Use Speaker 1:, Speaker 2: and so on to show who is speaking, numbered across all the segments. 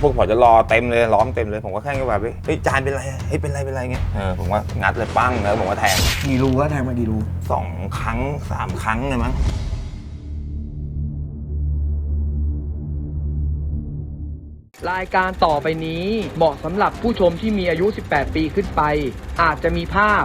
Speaker 1: พวกผอจะรอเต็มเลยล้อมเต็มเลย ผมก็แค่แบบเฮ้ยจานเป็นไรอะเฮ้ยเป็นไรเป็นไรเงี้ยเออผมว่างัดเลยปั้งแล้วผมก็แทง
Speaker 2: กี่รูก็แทงมากี่รู
Speaker 1: สองครั้งสามครั้งเลยมั้ง
Speaker 3: รายการต่อไปนี้เหมาะสำหรับผู้ชมที่มีอายุ 18 ปีขึ้นไป อาจจะมีภาพ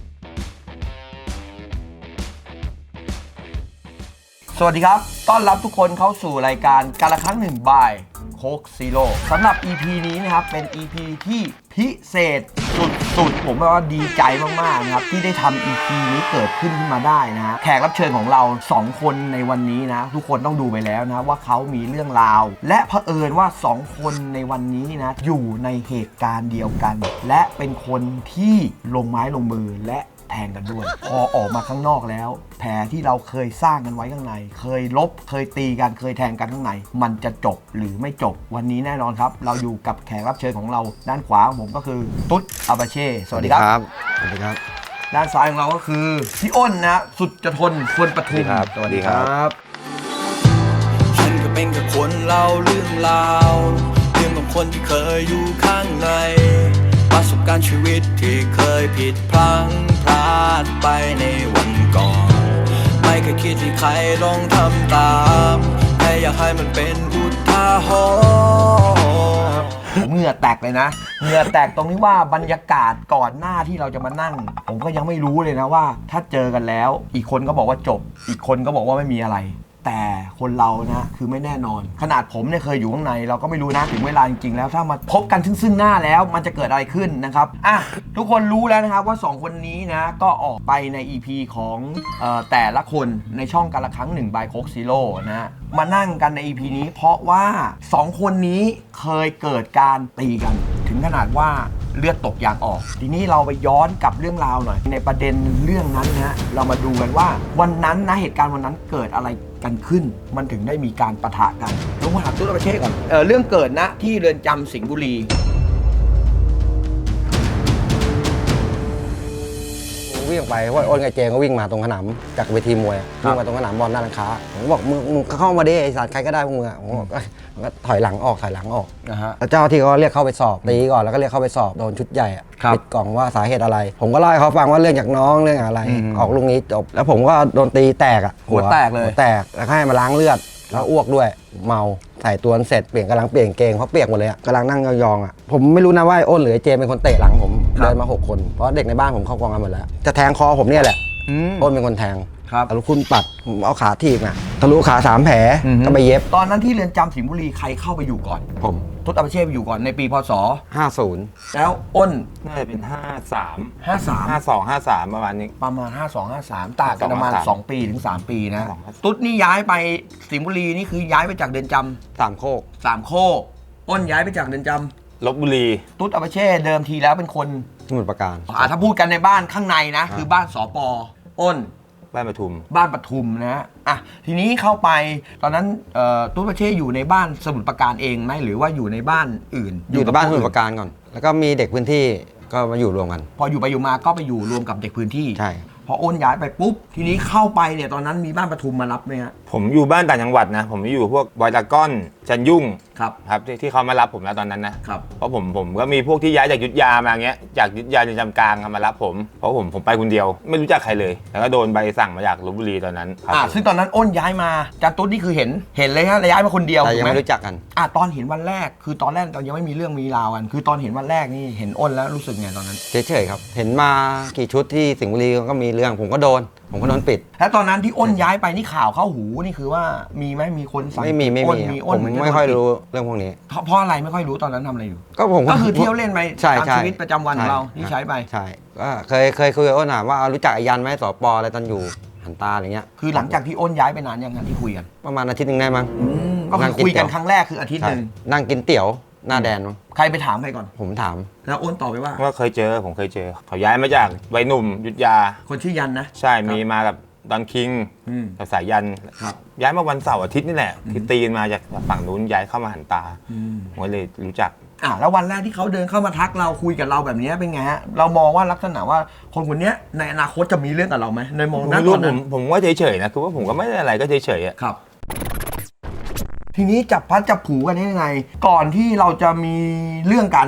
Speaker 2: สวัสดีครับ ต้อนรับทุกคนเข้าสู่รายการการละครั้งหนึ่งบ่ายโคกซีโร่สำหรับ EP นี้นะครับ เป็น EP ที่พิเศษสุดๆ ผมว่าดีใจมากๆนะครับ ที่ได้ทำ EP นี้เกิดขึ้นขึ้นมาได้นะฮะแขกรับเชิญของเรา 2 คนในวันนี้นะ ทุกคนต้องดูไปแล้วนะ ว่าเขามีเรื่องราว และเผอิญว่า 2 คนในวันนี้นะ อยู่ในเหตุการณ์เดียวกัน และเป็นคนที่ลงไม้ลงมือและ แทงกันด้วย พอออกมาข้างนอกแล้ว แผลที่เราเคยสร้างกันไว้ข้างใน เคยลบเคยตีกันเคยแทงกันข้างใน มันจะจบหรือไม่จบ วันนี้แน่นอนครับ เราอยู่กับแขกรับเชิญของเราด้านขวาของผมก็คือตุ๊ดอาบาเช่สวัสดีครับ
Speaker 4: สวัสดีครับ
Speaker 2: ด้านซ้ายของเราก็คือพี่อ้นนะสุดจะทนควรปทุม
Speaker 1: สวัสดีครับ
Speaker 2: บ
Speaker 5: ฉันก็เป็นแค่คนเล่าเรื่องราวเรื่องของคนที่เคยอยู่ข้างใน ประสบการณ์ชีวิตที่เคยผิดพลั้ง พลาดไปในวันก่อน ไม่เคยคิดที่ใครลองทำตาม แค่อยากให้มันเป็นอุทาหรณ์
Speaker 2: ผมเหงื่อแตกเลยนะ เหงื่อแตกตรงที่ว่าบรรยากาศก่อนหน้าที่เราจะมานั่ง ผมก็ยังไม่รู้เลยนะว่า ถ้าเจอกันแล้ว อีกคนก็บอกว่าจบ อีกคนก็บอกว่าไม่มีอะไร แต่คนเรานะคือไม่แน่นอน ขนาดผมเนี่ยเคยอยู่ข้างในเราก็ไม่รู้นะถึงเวลาจริงๆแล้วถ้ามาพบกันซึ่งซึ่งหน้าแล้วมันจะเกิดอะไรขึ้นนะครับอะทุกคนรู้แล้วนะครับว่า 2 คนนี้นะก็ออกไปใน EP ของเออแต่ละคนในช่องกันละครั้งหนึ่งบายโคกซีโร่นะฮะมานั่งกันใน EP นี้ เพราะว่า 2 คนนี้เคยเกิดการตีกัน ถึงขนาดว่าเลือดตกยางออก ทีนี้เราไปย้อนกับเรื่องราวหน่อย ในประเด็นเรื่องนั้นนะฮะเรามาดูกันว่าวันนั้นนะเหตุการณ์วันนั้นเกิดอะไร กันขึ้น มันถึงได้มีการประทะกันลงมาถามตุ้ประเชษก่อนเออเรื่องเกิดนะที่เรือนจำสิงห์บุรี
Speaker 4: วิ่งไปว่าอ้นกับเจก็วิ่งมาตรงขนามจากเวทีมวย
Speaker 2: ครับ
Speaker 4: วิ่งมาตรงขนามบอลหน้าร้านค้าผมก็บอกมึงมึงเข้ามาดิไอ้สัตว์ใครก็ได้พวกมึงอะผมก็บอกเอ้ยผมก็ถอยหลังออกถอยหลังออก
Speaker 2: นะฮะ
Speaker 4: แล้วเจ้าที่เขาเรียกเข้าไปสอบตีก่อนแล้วก็เรียกเข้าไปสอบโดนชุดใหญ่อะ
Speaker 2: ครับ
Speaker 4: ปิดกล่องว่าสาเหตุอะไร ผมก็เล่าให้เขาฟังว่าเรื่องจากน้องเรื่องอะไร
Speaker 2: อืม
Speaker 4: ออกลูกนี้จบแล้วผมก็โดนตีแตกอะ
Speaker 2: หัวแตกเลย
Speaker 4: หัวแตกแล้วก็ให้มาล้างเลือดแล้วอ้วกด้วยเมาใส่ตัวเสร็จเปลี่ยนกำลังเปลี่ยนเกงเพราะเปียกหมดเลยอะกำลังนั่งยองๆอะผมไม่รู้นะว่าไอ้อ้นหรือไอ้เจมเป็นคนเตะหลังผม เดินมาหกคนเพราะเด็กในบ้านผมเข้ากองกันหมดแล้ว จะแทงคอผมเนี่ยแหละ
Speaker 2: อืม
Speaker 4: อ้นเป็นคนแทง
Speaker 2: ครับ
Speaker 4: ทะลุคุณปัดผมเอาขาถีบอะทะลุขาสามแผล
Speaker 2: อือฮึ
Speaker 4: ก็ไปเย็บ
Speaker 2: ตอนนั้นที่เรือนจำสิงห์บุรีใครเข้าไปอยู่ก่อน
Speaker 4: ผม
Speaker 2: ทุตอาประเชษไปอยู่ก่อนในปีพศ
Speaker 4: 50
Speaker 2: แล้วอ้น
Speaker 1: น่าจะเป็นห้าสาม
Speaker 2: 53
Speaker 1: ห้าสองห้าสามประมาณนี้
Speaker 2: ประมาณ 52 53ต่างกันประมาณ
Speaker 1: 52
Speaker 2: 2 ปีถึง 3 ปีนะ
Speaker 1: 52
Speaker 2: ตุ๊ดนี่ย้ายไปสิงห์บุรีนี่คือย้ายไปจากเดือนจ
Speaker 4: สามโคกำ
Speaker 2: สามโคกอ้นย้ายไปจากเดือนจ
Speaker 1: ลบบุรีำ
Speaker 2: ตุ๊ดอาปาเช่เดิมทีแล้วเป็นคน
Speaker 4: สมุทรปราการ
Speaker 2: อ่าถ้าพูดกันในบ้านข้างในนะ คือบ้านสอปออ้น
Speaker 1: บ้านปทุม
Speaker 2: บ้านปทุมนะอะทีนี้เข้าไปตอนนั้นเอ่อตุ๊ดอาปาเช่อยู่ในบ้านสมุทรปราการเองไหมหรือว่าอยู่ในบ้านอื่น
Speaker 4: อยู่ในบ้านส
Speaker 2: พว
Speaker 4: มุ
Speaker 2: ก
Speaker 4: ทรปราการก่อน แล้วก็มีเด็กพื้นที่ก็มาอยู่รวมกัน
Speaker 2: พออยู่ไปอยู่มาก็ไปอยู่รวมกับเด็กพื้นที่
Speaker 4: ใช่
Speaker 2: พออ้นย้ายไปปุ๊บทีนี้เข้าไปเนี่ยตอนนั้นมีบ้านปทุมมารับไหมฮะ
Speaker 1: ผมอยู่บ้านต่างจังหวัดนะ ผมอยู่พวกบอยตะก้อนจันยุ่ง
Speaker 2: ครับ
Speaker 1: ครับที่ที่เขามารับผมแล้วตอนนั้นนะ
Speaker 2: ครับ
Speaker 1: เพราะผมผมก็มีพวกที่ย้ายจากยุทธยามาเงี้ยจากยุทธยาเรือนจำกลางมารับผมเพราะผมผมไปคนเดียว ไม่รู้จักใครเลย แล้วก็โดนใบสั่งมาจากลบบุรีตอนนั้นครับ
Speaker 2: อ่าซึ่งตอนนั้นอ้นย้ายมาจาตุ๊ดนี่คือเห็นเห็นเลยฮะแล้วย้ายมาคนเดียว
Speaker 4: แต่
Speaker 2: ถู
Speaker 4: ยัง
Speaker 2: กไหม
Speaker 4: ไม่รู้จักกัน
Speaker 2: อ่าตอนเห็นวันแรกคือตอนแรกตอนยังไม่มีเรื่องมีราวกันคือตอนเห็นวันแรกนี่เห็นอ้นแล้วรู้สึกไงตอนนั้น
Speaker 4: เฉยๆครับ เห็นมากี่ชุดที่สิงห์บุรีก็มีเรื่องผมก็โดน ผมก็โดนปิด
Speaker 2: แล้วตอนนั้นที่อ้นย้ายไปนี่ข่าวเข้าหูนี่คือว่ามีไหมมีคนสั่ง
Speaker 4: ไม่มีไม่
Speaker 2: อ้น
Speaker 4: มี
Speaker 2: มี
Speaker 4: ครับ
Speaker 2: อ้
Speaker 4: ผ
Speaker 2: น
Speaker 4: ม
Speaker 2: เหนกัน
Speaker 4: ไม่ค่อย
Speaker 2: โดนปิด
Speaker 4: รู้เรื่องพวกนี้
Speaker 2: เพราะเพราะอะไรไม่ค่อยรู้ตอนนั้นทำอะไรอยู่
Speaker 4: ก็ผม
Speaker 2: ก็คือเที่ยวเล่นไป
Speaker 4: ใช่
Speaker 2: ตาม
Speaker 4: ใช่
Speaker 2: ชีวิตประจำวันของเราที่ใช้ไป
Speaker 4: ใช่ก็เคยเคยคุยกับอ้นอะว่าเอารู้จักไอ้ยันไหมสปอะไรตอนอยู่หันตาอะไรเงี้ย
Speaker 2: คือหลังจากที่อ้นย้ายไปนานยังไงที่คุยกัน
Speaker 4: ประมาณอาทิตย์หนึงได้มั้ง
Speaker 2: อืมก็คือคุยกันครั้งแรกคืออาทิตย์ห
Speaker 4: ใช่
Speaker 2: นึ่ง
Speaker 4: นั่งกินเตี๋ยว หน้าแดนมั้ง
Speaker 2: ใครไปถามใครก่อน
Speaker 4: ผมถาม
Speaker 2: แล้วอ้นตอบไปว่า
Speaker 1: ว่าเคยเจอผมเคยเจอ เขาย้ายมาจากวัยหนุ่มอยุทธยา
Speaker 2: คนชื่อยันนะ
Speaker 1: ใช่มีมากับดอนคิง
Speaker 2: อืม
Speaker 1: กับสายยัน
Speaker 2: ครับ
Speaker 1: ย้ายมาวันเสาร์อาทิตย์นี่แหละที่ตีกันมาจากฝั่งนู้นย้ายเข้ามาหันตา
Speaker 2: อืม
Speaker 1: ผมก็เลยรู้จัก
Speaker 2: อะแล้ววันแรกที่เขาเดินเข้ามาทักเราคุยกับเราแบบนี้เป็นไงฮะเรามองว่าลักษณะว่าคนคนเนี้ยในอนาคตจะมีเรื่องกับเราไหมในมอง
Speaker 1: ผม
Speaker 2: หน้า
Speaker 1: ไม่
Speaker 2: ต
Speaker 1: รู้
Speaker 2: อน
Speaker 1: ผ
Speaker 2: นั้น
Speaker 1: มผมว่าเฉยๆนะคือว่าผมก็ไม่ได้อะไรก็เฉยๆอะ
Speaker 2: ครับ ทีนี้จับพัดจับผูกันได้ยังไง ก่อนที่เราจะมีเรื่องกัน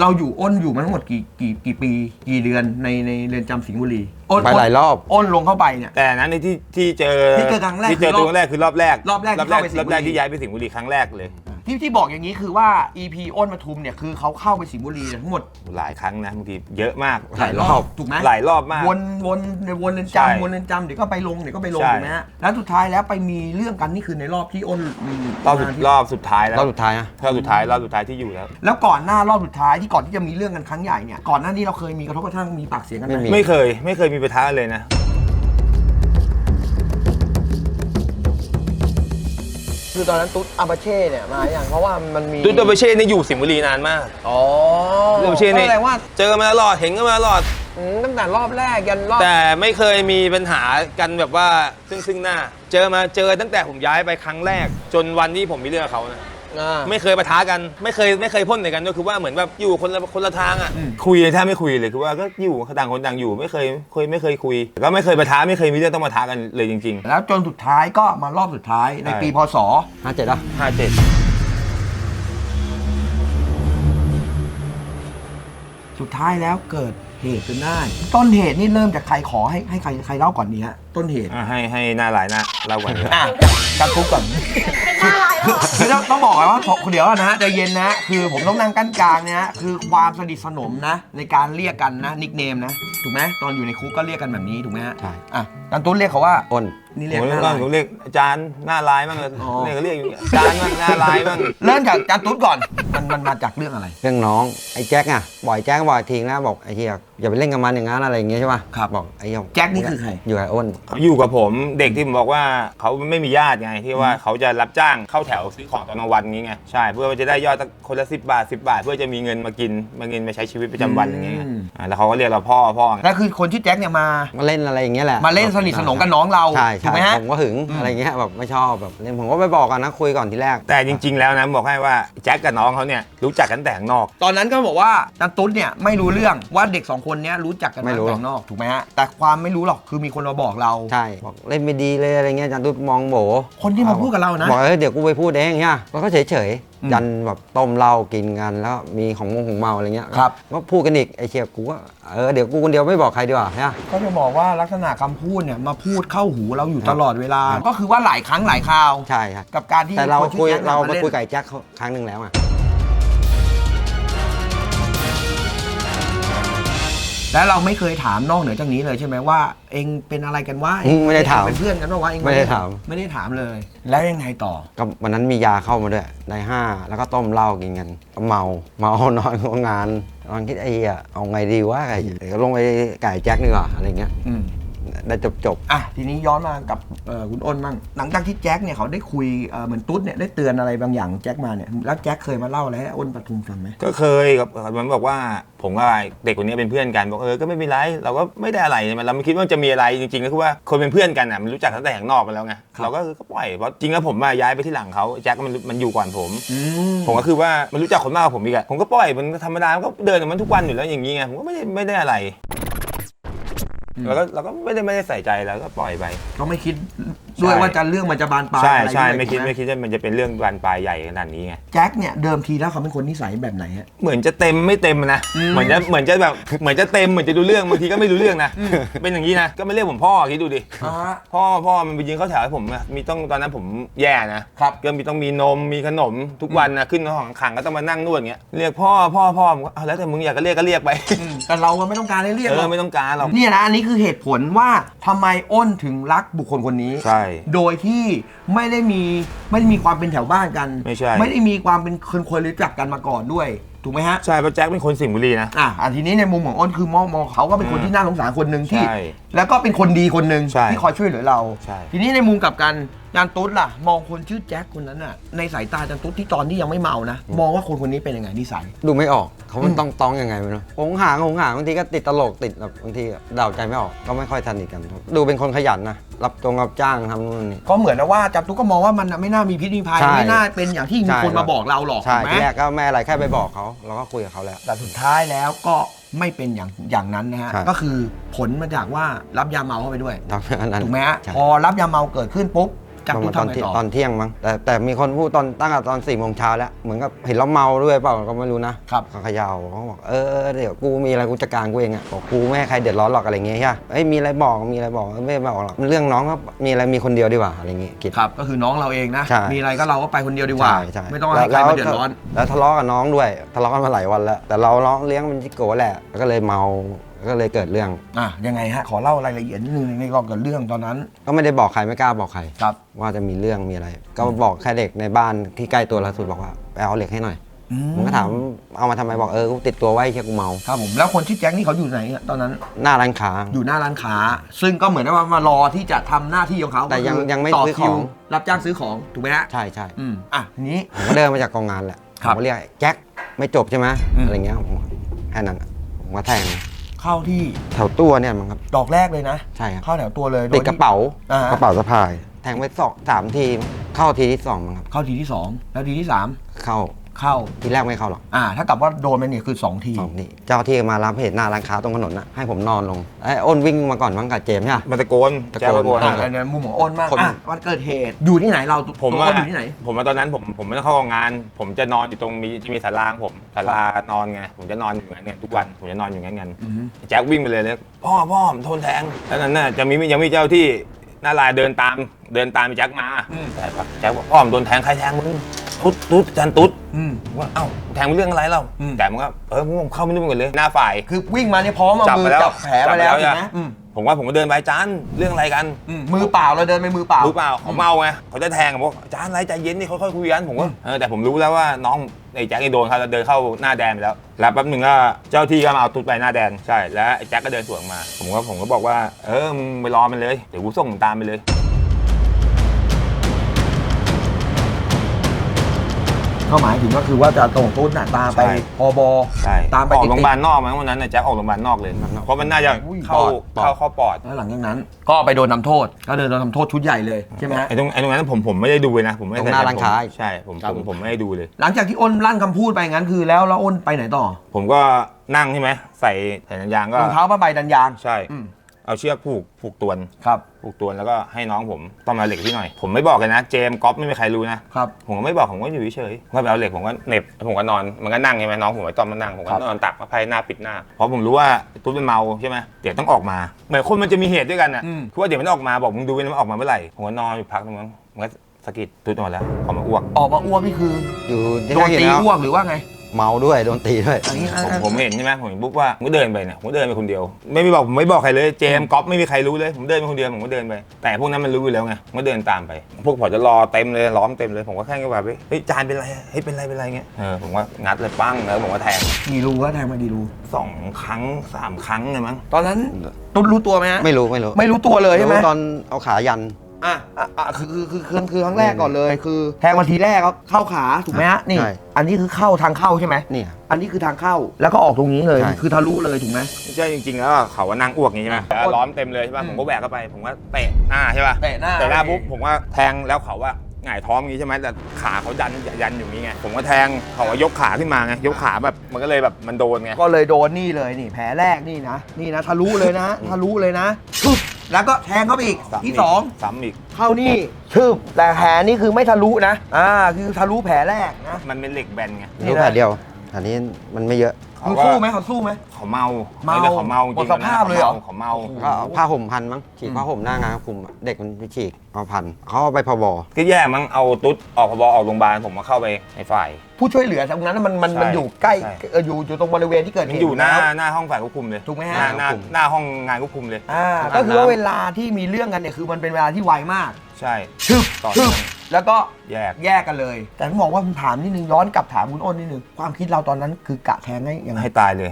Speaker 2: เราอยู่อ้นอยู่มาทั้งหมดกี่กี่กี่ปี กี่เดือนในในเรือนจำสิงห์บุรีอ้น
Speaker 4: ไปหลายรอบ
Speaker 2: อ้นลงเข้าไปเนี่ย
Speaker 1: แต่นั้นในที่ที่เจอ
Speaker 2: ที่เจอครั้งแรก
Speaker 1: ที่เจอ
Speaker 2: คือรอบ
Speaker 1: ตัวแรกคือรอบแรก
Speaker 2: รอบแรกที่
Speaker 1: รอบแรก
Speaker 2: เข้าไปสิงห์
Speaker 1: รอบแรก
Speaker 2: บุรี
Speaker 1: ที่ย้ายไปสิงห์บุรีครั้งแรกเลย
Speaker 2: ที่ที่บอกอย่างนี้คือว่า EP อ้นปทุมเนี่ยคือเขาเข้าไปสิงห์บุรีทั้งหมด
Speaker 1: หลายครั้งนะบางทีเยอะมาก
Speaker 4: หลายรอบ
Speaker 2: ถูกไหม
Speaker 1: หลายรอบมาก
Speaker 2: วนวนในวนเรือน
Speaker 1: ใช่
Speaker 2: จำวนเรือนจำเดี๋ยวก็ไปลงเดี๋ยวก็ไปลง
Speaker 1: ใช่
Speaker 2: ถูกไหมฮะแล้วสุดท้ายแล้วไปมีเรื่องกันนี่คือในรอบที่อ้นมี
Speaker 1: รอบสุด
Speaker 2: มาที่
Speaker 1: รอบสุดท้ายแล้ว
Speaker 4: รอบสุดท้ายอะ
Speaker 1: รอบสุดท้ายรอบสุดท้ายที่อยู่แล้ว
Speaker 2: แล้วก่อนหน้ารอบสุดท้ายที่ก่อนที่จะมีเรื่องกันครั้งใหญ่เนี่ยก่อนหน้านี้เราเคยมีกระทบกระทั่งมีปากเสียงกันไหม
Speaker 4: ไม่มี
Speaker 1: ไม่เคยไม่เคยมีปะทะเลยนะ
Speaker 2: คือตอนนั้นตุ๊ดอาบาเช่เนี่ยมาอย่างเพราะว่ามันมี
Speaker 1: ตุตโตเบเช่นี่อยู่สิงห์บุรีนานมาก
Speaker 2: อ๋อ
Speaker 1: ตุตโตเบเช่นี่
Speaker 2: ก็แสดงว่า
Speaker 1: เจอมาตลอดเห็นกันมาตลอด
Speaker 2: อืมตั้งแต่รอบแรกยันรอบ
Speaker 1: แต่ไม่เคยมีปัญหากันแบบว่าซึ่งซึ่งหน้า เจอมาเจอตั้งแต่ผมย้ายไปครั้งแรก จนวันที่ผมมีเรื่องกับเขานะ
Speaker 2: อ่า
Speaker 1: ไม่เคยปะทะกัน ไม่เคยไม่เคยพ่นใส่กันด้วยคือว่าเหมือนแบบอยู่คนละคนละทางอะคุยแทบไม่คุยเลยคือว่าก็อยู่ต่างคนต่างอยู่ไม่เคยเคยไม่เคยคุยก็ไม่เคยปะทะไม่เคยมีเรื่องต้องปะทะกันเลยจริง
Speaker 2: แล้วจนสุดท้ายก็มารอบสุดท้ายใน
Speaker 1: ใช่
Speaker 2: ปีพศ
Speaker 4: ห้าเจ็ดอะ
Speaker 1: ๆห้าเจ็ด
Speaker 2: สุดท้ายแล้วเกิด เหตุจนได้ ต้นเหตุนี่เริ่มจากใครขอให้ให้ใครใครเล่าก่อนดีฮะต้นเหตุ
Speaker 1: อะให้ให้หน้าหลายหน้าเราก่อน
Speaker 2: อะจับคุกก่อนคือต้องต้องบอกก่อนว่าเดี๋ยวนะใจเย็นนะคือผมต้องนั่งกั้นกลางเนี่ยคือความสนิทสนมนะ ในการเรียกกันนะนิกเนมนะถูกไหมตอนอยู่ในคุกก็เรียกกันแบบนี้ถูกไหมฮะ
Speaker 4: ใช่
Speaker 2: อะตันตุ้นเรียกเขาว่า
Speaker 4: อ้น
Speaker 2: นี่
Speaker 1: ผ
Speaker 2: เรียก
Speaker 1: ม
Speaker 2: ห
Speaker 1: เรีย
Speaker 2: น้ากลาย
Speaker 1: ผมเรียกอาจารย์หน้าลายบ้างเลย
Speaker 2: อ๋อ
Speaker 1: เนี่ยก็เรียกอย่างเงี้ยอาจารย์บ้างหน้าลายบ้าง
Speaker 2: เริ่มจากจันตุ้นก่อนมันมันมาจากเรื่องอะไร
Speaker 4: เรื่องน้องไอ้แจ็คอะบ่อยแจ็คบ่อยทิ้งนะบอกไอ้เฮีย อย่าไปเล่นกับมันอย่างนั้นอะไรอย่างเงี้ยใช่ป่ะ
Speaker 2: ครับ
Speaker 4: บอกไอ้เหี้ย
Speaker 2: แจ็คนี่คือใคร
Speaker 4: อยู่กับอ้น
Speaker 1: เขาอยู่กับผมเด็กที่ผมบอกว่าเขาไม่มีญาติไงที่ว่าเขาจะรับจ้างเข้าแถวซื้อของตอนกลางวันนี้ไงใช่เพื่อว่าจะได้ยอดสักคนละสิบาท10บาท เพื่อจะมีเงินมากินมาเงินมาใช้ชีวิตประจำวันอย่างเงี้ย
Speaker 2: อืม
Speaker 1: อ่าแล้วเขาก็เรียกเราพ่อพ่อไง
Speaker 2: แล้วคือคนที่แจ็คเนี่ยมา
Speaker 4: มาเล่นอะไรอย่างเงี้ยแหละ
Speaker 2: มาเล่นสนิทสนมกับน้องเรา
Speaker 4: ใช่
Speaker 2: ถู
Speaker 4: ใช่
Speaker 2: กไหมฮะ
Speaker 4: ผมก็หึง
Speaker 2: อืม
Speaker 4: อะไรเงี้ยแบบไม่ชอบแบบเนี่ยผมก็ไปบอกกันนะคุยก่อนทีแรก
Speaker 1: แต่จริง ๆ แล้วนะบอกให้ว่าแจ็คกับน้องเขาเนี่ยรู้จักกันแต่ข้างนอก
Speaker 2: ตอนนั้นก็บอกว่าจันตุ้นเนี่ยไม่รู้เรื่องว่าเด็กสองคนเนี้ยรู้จักกัน
Speaker 4: ไม่
Speaker 2: มา
Speaker 4: รู้
Speaker 2: แต่างนอกถูกไหมฮะแต่ความไม่รู้หรอกคือมีคนมาบอกเรา
Speaker 4: ใช่บอกเล่นไม่ดีเลยอะไรเงี้ยอาจันตุ้มองโบ
Speaker 2: คนที่มาพูดกับเรานะ
Speaker 4: บอกเออเดี๋ยวกูไปพูดเองเนี่ยแล้วก็เฉยเฉยๆ
Speaker 2: อืม
Speaker 4: ยันแบบต้มเหล้ากินกันแล้วมีของมงของเมาอะไรเงี้ย
Speaker 2: ครับ
Speaker 4: ก็พูดกันอีกไอ้เชียกูก็เออเดี๋ยวกูคนเดียวไม่บอกใครดีกว่าเนี่ย
Speaker 2: ก็จะบอกว่าลักษณะคำพูดเนี่ยมาพูดเข้าหูเราอยู่
Speaker 4: ครับ
Speaker 2: ตลอดเวลา
Speaker 4: ครับ
Speaker 2: ก็คือว่าหลายครั้งหลายคราว
Speaker 4: ใช่ครับ
Speaker 2: กับการที่
Speaker 4: แต่เรา
Speaker 2: นชื่อ
Speaker 4: คุย
Speaker 2: แจ็คนี่
Speaker 4: เรา
Speaker 2: ม
Speaker 4: ไป
Speaker 2: ล่น
Speaker 4: คุยกับไอ้แจ็คเขาครั้งหนึ่งแล้วอะ
Speaker 2: แล้วเราไม่เคยถามนอกเหนือจากนี้เลยใช่ไหมว่า เองเป็นอะไรกันวะ
Speaker 4: อืมไม่ได้ถาม
Speaker 2: เป็นเพื่อนกันปะวะเอง
Speaker 4: ไม่ได้ถาม
Speaker 2: ไม่ได้ถามเลย แล้วยังไงต่อ
Speaker 4: ก็วันนั้นมียาเข้ามาด้วยในห้าแล้วก็ต้มเหล้ากินกันก็เมาเมานอนก็งานนอนคิดไอ้เหี้ยเอาไงดีวะไอ้เดี๋ยวก็ลงไปไก่แจ็คดีกว่าอะไรเงี้ย
Speaker 2: อืม
Speaker 4: ได้จบจบ
Speaker 2: อะทีนี้ย้อนมากับเอ่อคุณอ้นบ้างหลังจากที่แจ็คเนี่ยเขาได้คุยเอ่อเหมือนตุ๊ดเนี่ยได้เตือนอะไรบางอย่างแจ็คมาเนี่ยแล้วแจ็คเคยมาเล่าอะไรให้อ้นปทุมฟังไหม
Speaker 1: ก็เคยกับมันบอกว่าผมกับเด็กคนนี้เป็นเพื่อนกันบอกเออก็ไม่เป็นไรเราก็ไม่ได้อะไรมันเราไม่คิดว่าจะมีอะไรจริงๆก็คือว่าคนเป็นเพื่อนกันอะมันรู้จักตั้งแต่ข้างนอกกันแล้วไงเราก็ก็ปล่อยเพราะจริงแล้วผมมาย้ายไปที่หลังเขาแจ็คมันมันอยู่ก่อนผม
Speaker 2: อืม
Speaker 1: ผมก็คือว่ามันรู้จักคนมากกว่าผมอีกอะผมก็ปล่อยมันธรรมดามันก็เดินกับมันทุกวันอยู่แล้วอย่างนี้ไงผมก็ไม่ได้ไม่ได้อะไร แล้วก็เราก็ไม่ได้ไม่ได้ใส่ใจแล้วก็ปล่อยไป
Speaker 2: ก็ไม่คิด ด้วย
Speaker 1: ใช่
Speaker 2: ว่าจะเรื่องมันจะบานปลาย
Speaker 1: ใช่
Speaker 2: อะไร
Speaker 1: ใช่
Speaker 2: ด้วย
Speaker 1: ไม่คิด
Speaker 2: ถูกห
Speaker 1: ไม่คิดว่ามันจะเป็นเรื่องบานปลายใหญ่ขนาดนี้ไง
Speaker 2: แจ็คเนี่ยเดิมทีแล้วเขาเป็นคนนิสัยแบบไหนฮะ
Speaker 1: เหมือนจะเต็มไม่เต็มนะ
Speaker 2: อืม
Speaker 1: เหมือนจะเหมือนจะแบบเหมือนจะเต็มเหมือนจะดูเรื่องบางทีก็ไม่รู้เรื่องนะเป็นอย่างนี้นะก็ไม่เรียกผมพ่อคิดดูดิ
Speaker 2: อ่าฮะ
Speaker 1: พ่อพ่อมันไปยิงเข้าแถวให้ผมอะมีต้องตอนนั้นผมแย่นะครับก็มีต้องมีนมมีขนมทุกวันนะขึ้นห้องขังก็ต้องมานั่งนวดอย่างเงี้ยเรียกพ่อพ่อพ่อผมก็เอาแล้วแต่มึงอยากจะเรียกก็เรียกไป
Speaker 2: อืมแต่เราก็ไม่ต้องการให้เรียก
Speaker 1: เอ
Speaker 2: หร
Speaker 1: อ
Speaker 2: อก
Speaker 1: ไม่ต้องการหรอก
Speaker 2: เนี่ยนะอันนี้คือเหตุผลว่าทำไมอ้นถึงรักบุคคลคนนี้
Speaker 1: ใช่
Speaker 2: โดยที่ไม่ได้มีไม่ได้มีความเป็นแถวบ้านกัน
Speaker 1: ไม่ใช่
Speaker 2: ไม่ได้มีความเป็นคนคนรู้จักกันมาก่อนด้วย ถูกไหมฮะ
Speaker 1: ใช่เพราะแจ็คเป็นคนสิงห์บุรีนะ
Speaker 2: อะอันทีนี้ในมุมของอ้นคือมองมองเขาก็เป็นคนที่น่าสงสารคนหนึ่งที่
Speaker 1: ใช่
Speaker 2: แล้วก็เป็นคนดีคนหนึ่ง
Speaker 1: ใช่
Speaker 2: ที่คอยช่วยเหลือเรา
Speaker 1: ใช่
Speaker 2: ทีนี้ในมุมกลับกัน จานตุ๊ดล่ะ มองคนชื่อแจ็คคนนั้นน่ะ ในสายตาจานตุ๊ดที่ตอนที่ยังไม่เมานะ มองว่าคนคนนี้เป็นยังไงนิสัย
Speaker 4: ดูไม่ออกเขามันต้องต้องยังไงไม่รู้หงหางหงหางบางทีก็ติดตลกติดแบบบางทีเดาใจไม่ออกก็ไม่ค่อยสนิทกันดูเป็นคนขยันนะรับจงรับจ้างทำนู่นนี่
Speaker 2: ก็เหมือนนะว่าจานตุ๊ดก็มองว่ามันน่ะไม่น่ามีพิษมีภัย
Speaker 4: ใช่
Speaker 2: ไม่น่าเป็นอย่างที่มี
Speaker 4: ใช่
Speaker 2: คนมาบอกเราหรอก
Speaker 4: ใช่
Speaker 2: ถูกไหม
Speaker 4: ที่แรกก็แม่อะไรแค่ไปบอกเขาเราก็คุยกับเขาแล้ว
Speaker 2: แต่สุดท้ายแล้วก็ไม่เป็นอย่างอย่างนั้นนะฮะ
Speaker 4: ครับ
Speaker 2: ก็คือผลมาจากว่ารับยาเมาเข้าไปด้วย
Speaker 4: ทำอันนั้น
Speaker 2: ถูกไหมฮะ
Speaker 4: ใช่
Speaker 2: พอรับยาเมาเกิดขึ้นปุ๊บ จาน
Speaker 4: ประ
Speaker 2: ตุ๊
Speaker 4: มา
Speaker 2: ด
Speaker 4: ณตอน
Speaker 2: ทำไง
Speaker 4: ที่
Speaker 2: ต่อ
Speaker 4: ตอนเที่ยงมั้งแต่แต่มีคนพูดตอนตั้งแต่ตอนสี่โมงเช้าแล้วเหมือนกับเห็นเราเมาด้วยเปล่าก็ไม่รู้นะครับเขาเขย่าเขาบอกเออเออเดี๋ยวกูมีอะไรกูจัดการกูเองอะบอกกูไม่ให้ใครเดือดร้อนหรอกอะไรเงี้ยใช่ปะเอ้ยมีอะไรบอกมีอะไรบอกไม่บอกหรอกเรื่องน้องก็มีอะไรมีคนเดียวดีกว่าอะไรเงี้ยคิด
Speaker 2: ครับก็คือน้องเราเองนะ
Speaker 4: ใช่
Speaker 2: มีอะไรก็เราก็ไปคนเดียวดีกว่า
Speaker 4: ใช่ใช่
Speaker 2: ไม่ต้องให้ใครมาเดือดร้อน
Speaker 4: แล้วทะเลาะกับน้องด้วยทะเลาะกันมาหลายวันแล้ว แต่เราร้องเลี้ยงมันจิโกะแหละแล้วก็เลยเมา ก็เลยเกิดเรื่อง
Speaker 2: อะยังไงฮะขอเล่ารายละเอียดนิดนึงในรอบเกิดเรื่องตอนนั้น
Speaker 4: ก็ไม่ได้บอกใครไม่กล้าบอกใคร
Speaker 2: ครับ
Speaker 4: ว่าจะมีเรื่องมีอะไร ก็บอกแค่เด็กในบ้านที่ใกล้ตัวเราสุดบอกว่าไปเอาเหล็กให้หน่อยผมก็ถามเอามาทำไมบอกเออกูติดตัวไว้แค่กูเมา
Speaker 2: ครับผมแล้วคนที่แจ็คนี่เขาอยู่ไหนอะตอนนั้น
Speaker 4: หน้าร้านค้า
Speaker 2: อยู่หน้าร้านค้า ซึ่งก็เหมือนว่ามารอที่จะทำหน้าที่ของเขา
Speaker 4: แต่ยัง
Speaker 2: ก็คือ
Speaker 4: ยังไม่
Speaker 2: ต่อ
Speaker 4: ซื้อ
Speaker 2: คิว
Speaker 4: ของ
Speaker 2: รับจ้างซื้อของถูกไหมฮะ
Speaker 4: ใช่ใช่
Speaker 2: อืมอะทีนี้
Speaker 4: ผมก็เดินมาจากกองงานแหละ
Speaker 2: ครับ
Speaker 4: ผมก็เรียกแจ็คไม่จบใช่ไหม
Speaker 2: อืม
Speaker 4: อะไรเงี้ยผมแค่นั้นอะผมก็แทง
Speaker 2: เข้าที่
Speaker 4: แถวตัวเนี่ยมั้งครับ
Speaker 2: ดอกแรกเลยนะ
Speaker 4: ใช่ครับ
Speaker 2: เข้าแถวตัวเลยโย
Speaker 4: ติดกระเป๋า
Speaker 2: อ่าก
Speaker 4: ระเป๋าสะพาย แทงไปสองสามทีเข้าทีที่สองมั้งครับ
Speaker 2: เข้าทีที่สองแล้วทีที่สาม
Speaker 4: เข้า
Speaker 2: เข้า
Speaker 4: ทีแรกไม่เข้าหรอก
Speaker 2: อ่า ถ้ากับว่าโดนไปเนี่ยคือสองที
Speaker 4: สองทีเจ้าที่มารับเหตุหน้าร้านค้าตรงถนนน่ะให้ผมนอนลงไอ้อ้นวิ่งมาก่อนมั้งกับเจมส์ใช่ปะ
Speaker 1: มาตะโกน
Speaker 4: ตะโกน
Speaker 1: แจ้งตะโกน
Speaker 2: อ่าอันนี้มุมของอ้นมาก
Speaker 4: คน
Speaker 2: อะวันเกิดเหตุอยู่ที่ไหนเรา
Speaker 1: ผม
Speaker 2: ตัว
Speaker 1: ว่า
Speaker 2: อ้นอยู่ที่ไหน
Speaker 1: ผมว่าตอนนั้นผมผมไม่ได้เข้างาน ผมจะนอนอยู่ตรงมีจะมีศาลาของผมศาลานอนไงผมจะนอนอยู่อย่างนั้นเนี่ยทุกวันผมจะนอนอยู่อย่างนั้นกัน
Speaker 2: อือฮึ
Speaker 1: แจ็ควิ่งไปเลยเลยพ่อพ่อผมโดนแทงแล้วนั้นน่ะจะมียังมีเจ้าที่หน้าลายเดินตามเดินตามไปแจ็คมาแต่ปะแจ็คบอกพ่อผมโดนแทงใครแทงมึง ตุ๊ดตุ๊ดอาจันตุ๊ด
Speaker 2: อืม
Speaker 1: ผมว่าเอ้าแทงเรื่องอะไรเรา
Speaker 2: อืม
Speaker 1: แต่มันก็เออผมเข้าไม่รู้เหมือนกันเลยหน้าฝ่าย
Speaker 2: คือวิ่งมาเนี่ยพร้อมเอา
Speaker 1: จับ
Speaker 2: มื
Speaker 1: ไป
Speaker 2: อ
Speaker 1: แล้ว
Speaker 2: จับแผลไปแล้ว
Speaker 1: จับไปแล้ว
Speaker 2: ใช่ไหม
Speaker 1: เนี่ย
Speaker 2: อืม
Speaker 1: ผมว่าผมก็เดินไปจานเรื่องอะไรกัน
Speaker 2: อืมมือเปล่าเราเดินไปมือเปล่า
Speaker 1: รู้เปล่าเขาเมาไงเขาจะแทงผมบอกอาจารย์อะไรใจเย็นนี่ค่อยๆคุยกันผมก็เออแต่ผมรู้แล้วว่าน้องไอ้แจ็คไอ้โดนเขาแล้วเดินเข้าหน้าแดนไปแล้วแล้วแป๊บหนึ่งก็เจ้าที่ก็มาเอาตุ๊ดไปหน้าแดนใช่แล้วไอ้แจ็คก็เดินสวนมา ผมก็ผมก็บอกว่าเออมึงไปรอมันเลยเดี๋ยวกูส่งมึงตามไปเลย
Speaker 2: เขาหมายถึงก็คือว่าจะตรงตุ้นน่ะตามไป
Speaker 1: ใช่
Speaker 2: พอบอ
Speaker 1: ใช่
Speaker 2: ตามไป
Speaker 1: ออก
Speaker 2: ติดๆ
Speaker 1: โรงพยาบาลนอกมั้งวันนั้นน่ะแจ็คออกโรงพยาบาลนอกเลย เพราะมันน่าจะ
Speaker 2: อุ้ย
Speaker 1: เข้า
Speaker 2: ปอด
Speaker 1: เข้าเข้าปอด
Speaker 2: แล้วหลังจากนั้นก็ไปโดนทำโทษ ก็เดินโดนทำโทษชุดใหญ่เลยใช่ไหมฮะ
Speaker 1: ไอ้ตรงไอ้ตรงนั้นผมผมไม่ได้ดูเลยนะ ผมไม่ได้
Speaker 4: ตรงหน้าร้านค้า
Speaker 1: ใช่ผม
Speaker 2: ครับ
Speaker 1: ผมผมไม่ได้ดูเลย
Speaker 2: หลังจากที่อ้นลั่นคำพูดไปงั้นคือแล้วแล้วอ้นไปไหนต่อ
Speaker 1: ผมก็นั่งใช่ไหมใส่ใส่หนังยางก็
Speaker 2: รองเท้าผ้าใบดันยาง
Speaker 1: ใช่
Speaker 2: อืม
Speaker 1: เอาเชือกผูกผูกตวน
Speaker 2: ครับ
Speaker 1: ผูกตวนแล้วก็ให้น้องผมต้องมาเอาเหล็กพี่หน่อย ผมไม่บอกเลยนะเจมส์ก๊อฟไม่มีใครรู้นะ
Speaker 2: ครับ
Speaker 1: ผมก็ไม่บอกผมก็อยู่เฉยๆก็ไปเอาเหล็กผมก็เหน็บผมก็นอนมันก็นั่งใช่ไหมน้องผมไอ้ตอมมันนั่งผมก็
Speaker 2: ครับ
Speaker 1: นอนตักมาไพ่หน้าปิดหน้าเพราะผมรู้ว่าตุ๊ดเป็นเมาใช่ไหมเดี๋ยวต้องออกมาเหมือนคนมันจะมีเหตุด้วยกันอะ
Speaker 2: อืม
Speaker 1: คือว่าเดี๋ยวมันออกมาบอกมึงดูไว้นะมันออกมาเมื่อไหร่ผมก็นอนอยู่พักนึงมั้งมันก็สะกิดตุ๊ดออกมาแล้วออกมาอ้วก
Speaker 2: ออกมาอ้วกนี่คือ
Speaker 4: อยู่ที่
Speaker 2: โดน
Speaker 4: เห็น
Speaker 2: ตี
Speaker 4: แล้ว
Speaker 2: อ้วกหรือว่าไง
Speaker 4: เมาด้วยโดนตีด้วย
Speaker 2: อันนี้
Speaker 1: ผมผมเห็นใช่ไหมผมเห็นปุ๊บว่าผมก็เดินไปเนี่ยผมก็เดินไปคนเดียว ไม่มีบอกผมไม่บอกใครเลยเจมส์ก๊อฟไม่มีใครรู้เลย ผมเดินไปคนเดียวผมก็เดินไป แต่พวกนั้นมันรู้อยู่แล้วไงผมก็เดินตามไป พวกผมจะรอเต็มเลยล้อมเต็มเลยผมก็แค่แบบเฮ้ยจานเป็นไรอะเฮ้ยเป็นไรเป็นไรเงี้ยเออผมก็งัดเลยปั้งแล้วผมก็แทง
Speaker 2: กี่รูก็แทงมากี่รู
Speaker 1: สองครั้งสามครั้งเลยมั้ง
Speaker 2: ตอนนั้น ตุ้นรู้ตัวไหมฮะ
Speaker 4: ไม่รู้ไม่รู้
Speaker 2: ไม่รู้ตัวเลยใช่ไหม
Speaker 4: รู้ตอนเอาขายัน
Speaker 2: อะอะอะคือคือคือคือคือครั้งแรกก่อนเลย คือแทงมาทีแรกก็เข้าขาถูกไหมฮะนี่
Speaker 4: ใช่
Speaker 2: อันนี้คือเข้าทางเข้าใช่ไหม
Speaker 4: เนี่ย
Speaker 2: อันนี้คือทางเข้าแล้วก็ออกตรงนี้เลย
Speaker 4: ใช่
Speaker 2: คือทะลุเลยถูกไหม
Speaker 1: ไม่ใช่จริงๆแล้วอะเขาว่านั่งอ้วกอย่างงี้ใช่ไหมแล้วล้อมเต็มเลยใช่ป่ะ
Speaker 2: อืม
Speaker 1: ผมก็แบกเข้าไป ผมก็เตะหน้าใช่ป่ะ
Speaker 2: เตะหน้า
Speaker 1: เตะหน้าปุ๊บผมก็แทงแล้วเขาว่าหงายท้องอย่างงี้ใช่ไหมแต่ขาเขายันยันอยู่อย่างงี้ไง ผมก็แทงเขาก็ยกขาขึ้นมาไง ยกขาแบบมันก็เลยแบบมันโดนไง
Speaker 2: ก็เลยโดนนี่เลยนี่แผลแรกนี่นะ นี่นะทะลุเลยนะ ทะลุเลยนะปึ๊บ แล้วก็แทงเข้าไปอีกที่สอง
Speaker 1: ซ้ำอีก
Speaker 2: เข้านี่ชึบแต่แผลนี่คือไม่ทะลุนะ อ่า คือทะลุแผลแรกนะ
Speaker 1: มันเป็นเหล็กแบนไง
Speaker 2: นี่
Speaker 4: รู้
Speaker 2: นะ
Speaker 4: แผลเดียว อันนี้มันไม่เยอะ
Speaker 2: มึงสู้ไหมเขาสู้ไหม
Speaker 1: เขาเมา
Speaker 2: เมา
Speaker 1: ไได้เขาเมาจริง
Speaker 2: หมดสภาพเลยเหรอ
Speaker 1: เขาเมา
Speaker 4: ก็เอาผ้าห่มพันมั้งฉีกผ้าห่มหน้างานคุมอะเด็กมันไปฉีกเอาพันเขาเอาไปพบ
Speaker 1: ก็แย่มั้งเอาตุ๊ดออกพบออกโรงพยาบาลผมมาเข้าไปในฝ่าย
Speaker 2: ผู้ช่วยเหลือตรงนั้นมันมัน
Speaker 1: ใช่
Speaker 2: มันอยู่ใกล้
Speaker 1: ใช่
Speaker 2: เอออยู่อยู่ตรงบริเวณที่เกิด
Speaker 1: มั
Speaker 2: เห
Speaker 1: น
Speaker 2: ตุ
Speaker 1: อยู่หน้า
Speaker 2: แล้ว
Speaker 1: หน้าห้องฝ่ายควบคุมเลย
Speaker 2: ถูกไหม
Speaker 1: ห
Speaker 2: ฮะ
Speaker 1: น้าหน้าหน้าห้องงานควบคุมเลย
Speaker 2: อ่า
Speaker 1: ห้อง
Speaker 2: ก็คือว่า
Speaker 1: น้ำ
Speaker 2: เวลาที่มีเรื่องกันเนี่ยคือมันเป็นเวลาที่ไวมาก
Speaker 1: ใช่
Speaker 2: ชึบ
Speaker 1: ต่อ
Speaker 2: ชึบ
Speaker 1: เนื่อง
Speaker 2: แล้วก็
Speaker 1: แยก
Speaker 2: แยกกันเลย แต่ผมบอกว่าผมถามนิดนึงย้อนกลับถามคุณอ้นนิดนึงความคิดเราตอนนั้นคือกะแทงให้ยังไง
Speaker 1: ให้ตายเลย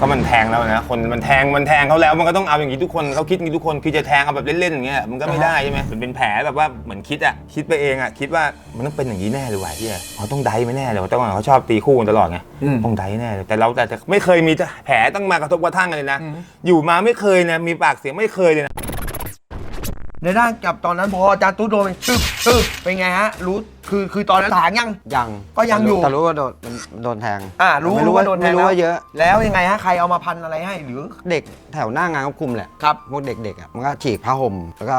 Speaker 1: ก็มันแทงแล้วนะคนมันแทงมันแทงเขาแล้วมันก็ต้องเอาอย่างนี้ทุกคนเขาคิดอย่างนี้ทุกคนคือจะแทงเอาแบบเล่นๆอย่างเงี้ยมันก็ไม่ได้ใช่ไหมมันเป็นแผลแบบว่าเหมือนคิดอะคิดไปเองอะคิดว่ามันต้องเป็นอย่างนี้แน่เลยว่ะที่เขาต้องไดไม่แน่เลยว่าต้องเขาชอบตีคู่กันตลอดไง
Speaker 2: อืม
Speaker 1: ต้องไดแน่เลยแต่เราแต่แต่ไม่เคยมีแผลต้องมากระทบกระทั่งกันเลยนะ อยู่มาไม่เคยนะมีปากเสียงไม่เคยเลยนะ
Speaker 2: ในด้านกับตอนนั้นพออาจารย์ตุ๊ดโดนตึ๊บตึ๊บเป็นไงฮะ รู้คือคือตอนนั้นถางยัง
Speaker 4: ยัง
Speaker 2: ก็ยังอยู่
Speaker 4: แต่รู้ว่าโดนโดนแทง
Speaker 2: อ่ารู้
Speaker 4: ไม่รู้
Speaker 2: รู้
Speaker 4: ว่า
Speaker 2: ว่าโดนแท
Speaker 4: ไม่
Speaker 2: ง
Speaker 4: รู้
Speaker 2: แล้ว
Speaker 4: ว่าเยอะ
Speaker 2: แล้วยังไงฮะ ใครเอามาพันอะไรให้หรือ
Speaker 4: เด็กแถวหน้างานควบคุมแหละ
Speaker 2: ครับ
Speaker 4: พวกเด็กๆอะมันก็ฉีกผ้าห่มแล้วก็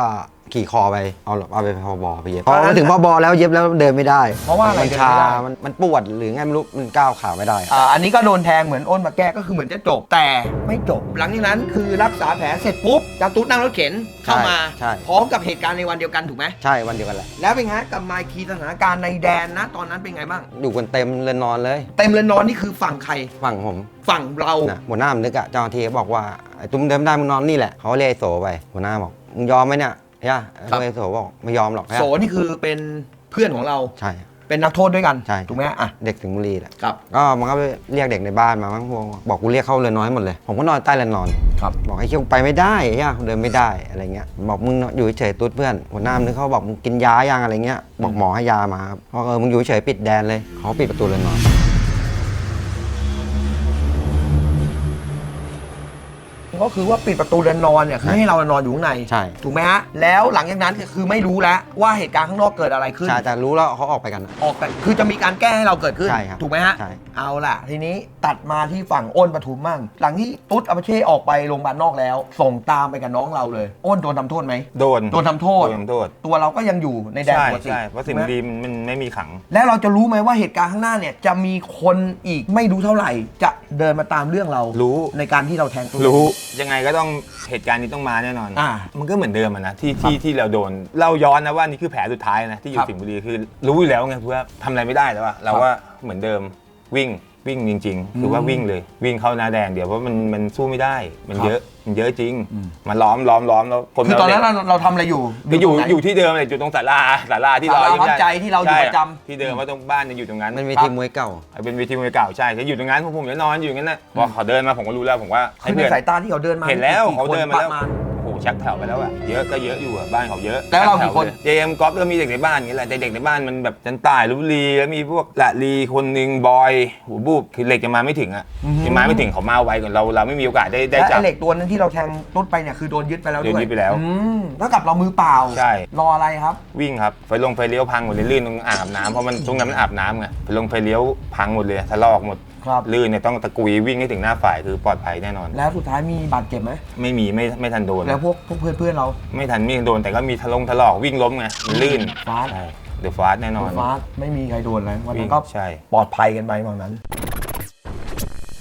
Speaker 4: ขี่คอไปเอาเอาไปพอบอไปเย็บพ
Speaker 2: อ่า
Speaker 4: อมาถึงพอบอแล้วเย็บแล้วเดินไม่ได้
Speaker 2: เพราะว่าอะไร
Speaker 4: มัน
Speaker 2: เดิน
Speaker 4: ชา
Speaker 2: ไม่ได้
Speaker 4: มันมันปวดหรือไงไม่รู้มันก้าวขาไม่ได้อะ
Speaker 2: อ่าอันนี้ก็โดนแทงเหมือนอ้นมาแก้ก็คือเหมือนจะจบแต่ไม่จบ หลังจากนั้นคือรักษาแผลเสร็จปุ๊บอาจารย์ตุ๊ดนั่งรถเข็นเข้ามา
Speaker 4: ใช่
Speaker 2: พร้อมกับเหตุการณ์ในวันเดียวกันถูกไหม
Speaker 4: ใช่วันเดียวกันแหละ
Speaker 2: แล้วเป็นไงฮะกับไมค์คีสถานการณ์ในแดนนะ ตอนนั้นเป็นไงบ้าง
Speaker 4: อยู่กันเต็มเลยนอนเลย
Speaker 2: เต็มเลยนอนนี่คือฝั่งใคร
Speaker 4: ฝั่งผม
Speaker 2: ฝั่งเรา
Speaker 4: นะหัวหน้าผมนึกอะเจ้าหน้าที่ก็บอกว่าไอ้ตุ้มเดิมได้มึงนอนนี่แหละเขาเรียกไอ้โสไปหัวหน้าบอกมึงยอมไหมเนี่ย เฮ้ย
Speaker 2: ครับ
Speaker 4: ไอ้โสบอกไม่ยอมหรอก
Speaker 2: โสนี่คือเป็นเพื่อนของเรา
Speaker 4: ใช่
Speaker 2: เป็นนักโทษด้วยกัน
Speaker 4: ใช่
Speaker 2: ถูกไหมฮะอะ
Speaker 4: เด็กสิงห์บุรีแหละ
Speaker 2: ครับ
Speaker 4: ก็มันก็ไปเรียกเด็กในบ้านมามั้งพวกบอกกูเรียกเข้าเรือนนอนให้หมดเลย ผมก็นอนใต้เรือนนอน
Speaker 2: ครับ
Speaker 4: บอกไอ้เชี่ยไปไม่ได้เฮียเดินไม่ได้อะไรเงี้ยบอกมึงอยู่เฉยๆตุ๊ดเพื่อนหัวหน้ามึงเขาบอกมึงกินยายังอะไรเงี้ยบอกหมอให้ยามาครับบอกเออมึงอยู่เฉยๆปิดแดนเลยเขาปิดประตูเรือนนอน
Speaker 2: ก็คือว่าปิดประตูเรือนนอนเนี่ยคือไม่ให้เรานอนอยู่ข้างใน
Speaker 4: ใช่
Speaker 2: ถูกไหมฮะแล้วหลังจากนั้นคือไม่รู้แล้วว่าเหตุการณ์ข้างนอกเกิดอะไรขึ้น
Speaker 4: ใช่แต่รู้แล้วเขาออกไปกัน
Speaker 2: ออกไปคือจะมีการแก้ให้เราเกิดขึ้น
Speaker 4: ใช่ครับ
Speaker 2: ถูกไหมฮะ
Speaker 4: ใช่
Speaker 2: เอาล่ะ ทีนี้ตัดมาที่ฝั่งอ้นปทุมมั่ง หลังที่ตุ๊ดอาปาเช่ออกไปโรงพยาบาลนอกแล้ว ส่งตามไปกับน้องเราเลย อ้นโดนทำโทษไหม
Speaker 1: โดน
Speaker 2: โดนทำโทษ
Speaker 1: โดนทำโทษ
Speaker 2: ตัวเราก็ยังอยู่ในแดน
Speaker 1: ใช่
Speaker 2: ปกติ
Speaker 1: ใช่เพราะสิ่ง
Speaker 2: ถูกไหม
Speaker 1: ดีมันมันไม่มีขัง
Speaker 2: แล้วเราจะรู้ไหมว่าเหตุการณ์ข้างหน้าเนี่ยจะมีคนอีกไม่รู้เท่าไหร่ จะเดินมาตามเรื่องเรา
Speaker 1: รู้
Speaker 2: ในการที่เราแทงตุ๊ด
Speaker 1: รู้ยังไงก็ต้องเหตุการณ์นี้ต้องมาแน่นอน
Speaker 2: อ่า
Speaker 1: มันก็เหมือนเดิมอะนะที่ที่ที่เราโดน เราย้อนนะว่านี่คือแผลสุดท้ายนะที่อ
Speaker 2: ค
Speaker 1: ยู่
Speaker 2: รับ
Speaker 1: สิงห์บุรีคือ รู้อยู่แล้วไงคือว่าทำอะไรไม่ได้แล้วอะเราว่าเหมือนเดิมวิ่ง วิ่งจริง ๆ คือว่าวิ่งเลยวิ่งเข้าหน้าแดงเดี๋ยวเพราะมันมันสู้ไม่ได้ มัน
Speaker 2: ครับ
Speaker 1: เยอะมันเยอะจริง มันล้อมล้อมล้อมแล้วคน
Speaker 2: คือตอนนั้น
Speaker 1: เรา
Speaker 2: เราเราทำอะไรอยู่
Speaker 1: ก็อยู่
Speaker 2: ตรงไหน
Speaker 1: อยู่ที่เดิมเลยอยู่ตรงศาลาศาลาที่เรา
Speaker 2: ศาลา
Speaker 1: อยู่
Speaker 2: พักใจที่เราอยู่
Speaker 1: ใช่
Speaker 2: ประจำ
Speaker 1: ที่เดิมว่าตรงบ้านยังอยู่ตรงนั้น
Speaker 4: มันมี
Speaker 2: ครับ
Speaker 4: ทีมมวยเก่า
Speaker 1: เป็นเวทีมวยเก่าใช่เขาอยู่ตรงนั้นพวกผมจะนอนอยู่อย่างนั้นนะพอเขาเดินมาผมก็รู้แล้วผมว่าให้
Speaker 2: คือใน
Speaker 1: เพื่อน
Speaker 2: สายตาที่เขาเดินมา
Speaker 1: เห็นแล้ว
Speaker 2: กี่
Speaker 1: เขา
Speaker 2: ค
Speaker 1: เดินมาแล้ว
Speaker 2: ประณ
Speaker 1: โอ้โห ชักแถวไปแล้วอะเยอะก็เยอะอยู่อะบ้านเขาเยอะ
Speaker 2: แล้วเรากี่คน
Speaker 1: เจมกอล์ฟแล้วมีเด็กในบ้านอย่างนี้แหละแต่เด็กในบ้านมันแบบจันตายลุบลีแล้วมีพวกละลีคนหนึ่งบอยหูบูบคือเหล็กจะมาไม่ถึงอะยังมาไม่ถึงเขามาไวกว่าเราเราไม่มีโอกาสได้ได้
Speaker 2: และ
Speaker 1: จับ
Speaker 2: ไอ้เหล็กตัวนั้นที่เราแทงตุ๊ดไปเนี่ยคือโดนยึดไปแล้วด้วย
Speaker 1: โดนยึดไปแล้ว
Speaker 2: อืมเท่ากับเรามือเปล่า
Speaker 1: ใช่
Speaker 2: รออะไรครับ
Speaker 1: วิ่งครับไฟลงไฟเลี้ยวพังหมดเลยลื่นตรงอ่างอาบน้ำเพราะมันตรงนั้นมันอาบน้ำไงไฟลงไฟเลี้ยวพังหมดเลยทะลอกหมด
Speaker 2: ครับ
Speaker 1: ลื่นเนี่ยต้องตะกุยวิ่งให้ถึงหน้าฝ่ายคือปลอดภัยแน่นอน
Speaker 2: แล้วสุดท้ายมีบาดเจ็บไหม
Speaker 1: ไม่มีไม่ไม่ทันโดน
Speaker 2: แล้วพวกพวกเพื่อนเพื่อนๆเรา
Speaker 1: ไม่ทันไม่ทันโดนแต่ก็มีทะลงทะลอกวิ่งล้มไงมันลื่น
Speaker 2: ฟาส
Speaker 1: ใช่เดือดฟาสแน่นอน
Speaker 2: ฟาสไม่มีใครโดนเลยวัน
Speaker 1: วิ่
Speaker 2: นั้
Speaker 1: ง
Speaker 2: นก็
Speaker 1: ใช่
Speaker 2: ปลอดภัยกันไปบางนั้น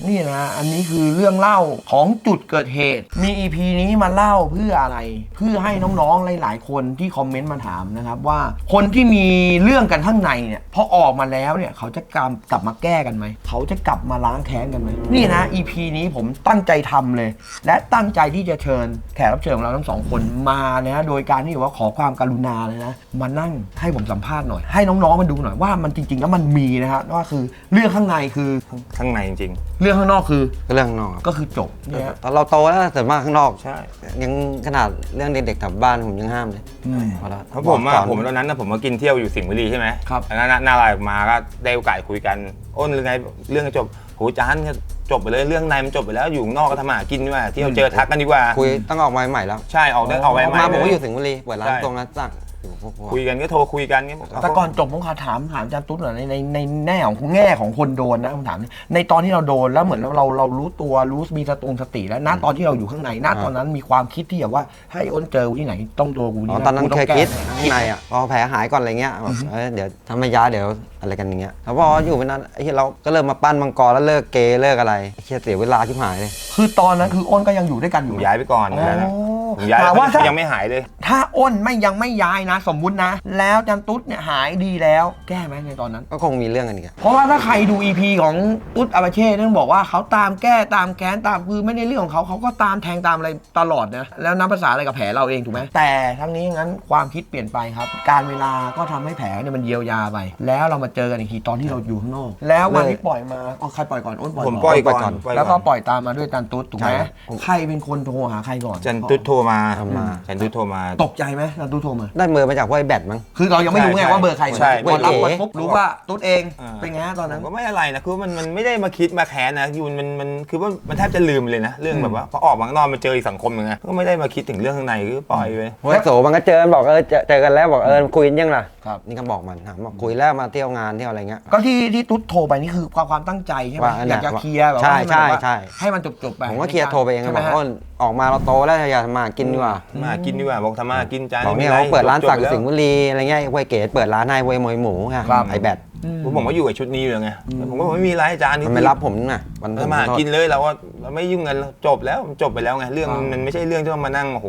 Speaker 2: นี่นะอันนี้คือเรื่องเล่าของจุดเกิดเหตุ มี EP นี้มาเล่าเพื่ออะไร เพื่อให้น้องๆหลาย ๆ คนที่คอมเมนต์มาถามนะครับว่าคนที่มีเรื่องกันข้างในเนี่ยพอออกมาแล้วเนี่ยเขาจะกลับกลับมาแก้กันไหมเขาจะกลับมาล้างแค้นกันไหมนี่นะ EP นี้ผมตั้งใจทำเลย และตั้งใจที่จะเชิญแขกรับเชิญของเราทั้งสองคนมานะโดยการที่ว่าขอความกรุณาเลยนะมานั่งให้ผมสัมภาษณ์หน่อย ให้น้องๆมันดูหน่อยว่ามันจริง ๆ แล้วมันมีนะครับว่าคือเรื่องข้างในคือ
Speaker 1: ข้างในจริง
Speaker 2: เรื่องข้างนอกคือ
Speaker 4: ก็เรื่องข้างนอกครับ
Speaker 2: ก็คือจบเนี่ย
Speaker 4: ตอนเราโตแล้วแต่มากข้างนอก
Speaker 1: ๆใช่
Speaker 4: ยังขนาดเรื่องเด็กๆแถวบ้านผมยังห้ามเลย
Speaker 2: อืม
Speaker 4: พอแล้ว
Speaker 1: เพราะผม
Speaker 4: บ
Speaker 1: อะ
Speaker 4: กก่น
Speaker 1: ผมตอนนั้นนะผมมากินเที่ยวอยู่สิงห์บุรีใช่ไหม
Speaker 2: ครับ
Speaker 1: แล้วหน้าหน้าลายออกมาก็ได้โอกาสคุยกันอ้นหรือไงเรื่องก็จบโหจานก็จบไปเลยเรื่องในมันจบไปแล้วอยู่ข้างนอกก็ทำมาหากินดีกว่าที่เราเจอทักกันดีกว่า
Speaker 4: คุยต้องออกมาใหม่แล้ว
Speaker 1: ใช่ออกได้ออกไป
Speaker 4: ออก
Speaker 1: ใหม่
Speaker 4: มาผมก็
Speaker 1: เล
Speaker 4: อยู่สิงห์บุรีเปิดร้าน
Speaker 1: ใช่
Speaker 4: ตรงนั้นสั่งอยู่พวกพวก
Speaker 1: คุยกันก็โทรคุยกันเงี้ย
Speaker 2: แต่ก่อนจบผมขอถามถามอาจารย์ตุ๊ดหน่อยในในในแง่ของแง่ของคนโดนนะผมถามในตอนที่เราโดนแล้วเหมือนเราเราเรารู้ตัวรู้มีสตงสติแล้วณตอนที่เราอยู่ข้างในณตอนนั้นมีความคิดที่แบบว่าให้อ้นเจอกูที่ไหนต้องโดนกู
Speaker 4: อ๋อ
Speaker 2: ที่
Speaker 4: ตอนนั้น
Speaker 2: กู
Speaker 4: เค
Speaker 2: ต้
Speaker 4: ย
Speaker 2: งแก้
Speaker 4: คิดข้างในอะพอแผลหายก่อนอะไรเงี้ยแบบเอ้ยเดี๋ยวทำไม่ยาเดี๋ยวอะไรกันอย่างเงี้ยแล้วพออยู่ไปนั้นไอ้เหี้ยเราก็เริ่มมาปั้นมังกรแล้วเลิกเกย์เลิกอะไรไอ้เหี้ยเสียเวลาชิบหายเลย
Speaker 2: คือตอนนั้นคืออ้นก็ยังอยู่ด้วยกันอ
Speaker 1: ผ
Speaker 2: ยู่
Speaker 1: มย้ายไปก่อน
Speaker 2: อ๋อ
Speaker 1: นะ ผมย้าย
Speaker 2: ถามว่าถ้า
Speaker 1: ยังไม่หายเลย
Speaker 2: ถ้าอ้นไม่ยังไม่ย้ายนะ สมมุตินะ แล้วจันตุ๊ดเนี่ยหายดีแล้ว แก้ไหมในตอนนั้น
Speaker 4: ก็คงมีเรื่องกันอีกอะ
Speaker 2: เพราะว่าถ้าใครดู EP ของตุ๊ดอาบาเช่ต้องบอกว่าเขาตามแก้ตามแค้นตามคือไม่ในเรื่องของเขาเขาก็ตามแทงตามอะไรตลอดนะแล้วนับภาษาอะไรกับแผลเราเองถูกไหมแต่ทั้งนี้งั้นความคิดเปลี่ยนไปครับ การเวลาก็ทำให้แผลเนี่ยมันเยียวยาไป แล้วเรามาเจอกันอีกทีตอนที่เราอยู่ข้างนอกแล้ววันที่ปล่อยมาอ๋อใครปล่อยก่อนอ้นปล่อย
Speaker 1: ผม
Speaker 2: ก่อน
Speaker 1: ปล่อยก่
Speaker 4: ก่
Speaker 1: อ
Speaker 4: อนน
Speaker 1: ปล่อย
Speaker 2: แล้วก็
Speaker 1: ก่อน
Speaker 2: ปล่อยตามมาด้วยจันตุ๊ดถูกไหม
Speaker 1: ใช่ครับ
Speaker 2: ใครเป็นคนโทรหาใครก่อน
Speaker 1: จันตุ๊ดโทรมา
Speaker 4: โทรมา
Speaker 1: จันตุ๊ดโทรมา
Speaker 2: ตกใจไหมจันตุ๊ดโทรมา
Speaker 4: ได้เบอร์มาจากพวกไอ้แบตมั้ง
Speaker 2: คือเรายังไม่รู้ไง
Speaker 1: ใช่
Speaker 2: ว่าเบอร์ใคร
Speaker 1: ใช่
Speaker 2: พอรับ
Speaker 4: เว้
Speaker 2: มายปุ๊บรู้ว่าตุ๊ดเอง
Speaker 1: อ่า
Speaker 2: เป็นไงฮะตอน
Speaker 1: ผ
Speaker 2: นั้น
Speaker 1: มก็ไม่อะไรนะคือว่ามันมันไม่ได้มาคิดมาแค้นนะยูนมันมันคือว่ามันแทบจะลืมเลยนะ เรื่องแบบว่าพอออกมาข้างนอกมาเจออีกสังคมหนึ่งไงก็ไม่ได้มาคิดถึงเรื่องข้างในก็ปล่อยไป
Speaker 4: พวกไอ้โสมันก็เจอบอกเออเจอเจอกันแล้วบอกเออคุยกันยังล่ะ
Speaker 2: ครับ
Speaker 4: นี่ก็บอกมันถามบอกคุยแล้วมาเที่ยวงานเที่ยวอะไรเงี้ย
Speaker 2: ก็ที่ที่ตุ๊ดโทรไปนี่คือความความตั้งใจใช่ไหม
Speaker 4: ว่าอัน
Speaker 2: อ
Speaker 4: เนี้
Speaker 2: ยายกจะเคลียร์แบบ
Speaker 4: ใช่
Speaker 2: ว่าห้มันแบบว่า
Speaker 4: ใช่
Speaker 2: ให้มันจบจบๆไป
Speaker 4: ผมก็เคลียร์โทรไปเอง
Speaker 2: ใช่
Speaker 4: บ
Speaker 2: ไหม
Speaker 4: อก
Speaker 2: ฮะ
Speaker 4: อ้นออกมาเราโตแล้วอย่ามากินดีกว่า
Speaker 1: มากินดีกว่าบอกทำมากินจาน
Speaker 4: บอกเนี่ย
Speaker 1: ไม่
Speaker 4: เขาเปิดร้าน
Speaker 1: จบ
Speaker 4: สักดิ์
Speaker 1: แล้ว
Speaker 4: สิงห์บุรีอะไรเงี้ยไวยเก๋เปิดร้านให้ไวยมวยหมูไง
Speaker 2: ครับ
Speaker 4: ไอแบต
Speaker 1: ผมก็อยู่กับชุดนี้อยู่แล้วไงผมก็บอกไม่มีไรจานนี้
Speaker 4: มันไม่รับผมนะวัน
Speaker 1: ทำมากินเลยเราก็เราไม่ยุ่งกันจบแล้วจบไปแล้วไงเรื่องมันมันไม่ใช่เรื่องที่ต้องมานั่งโอ้โห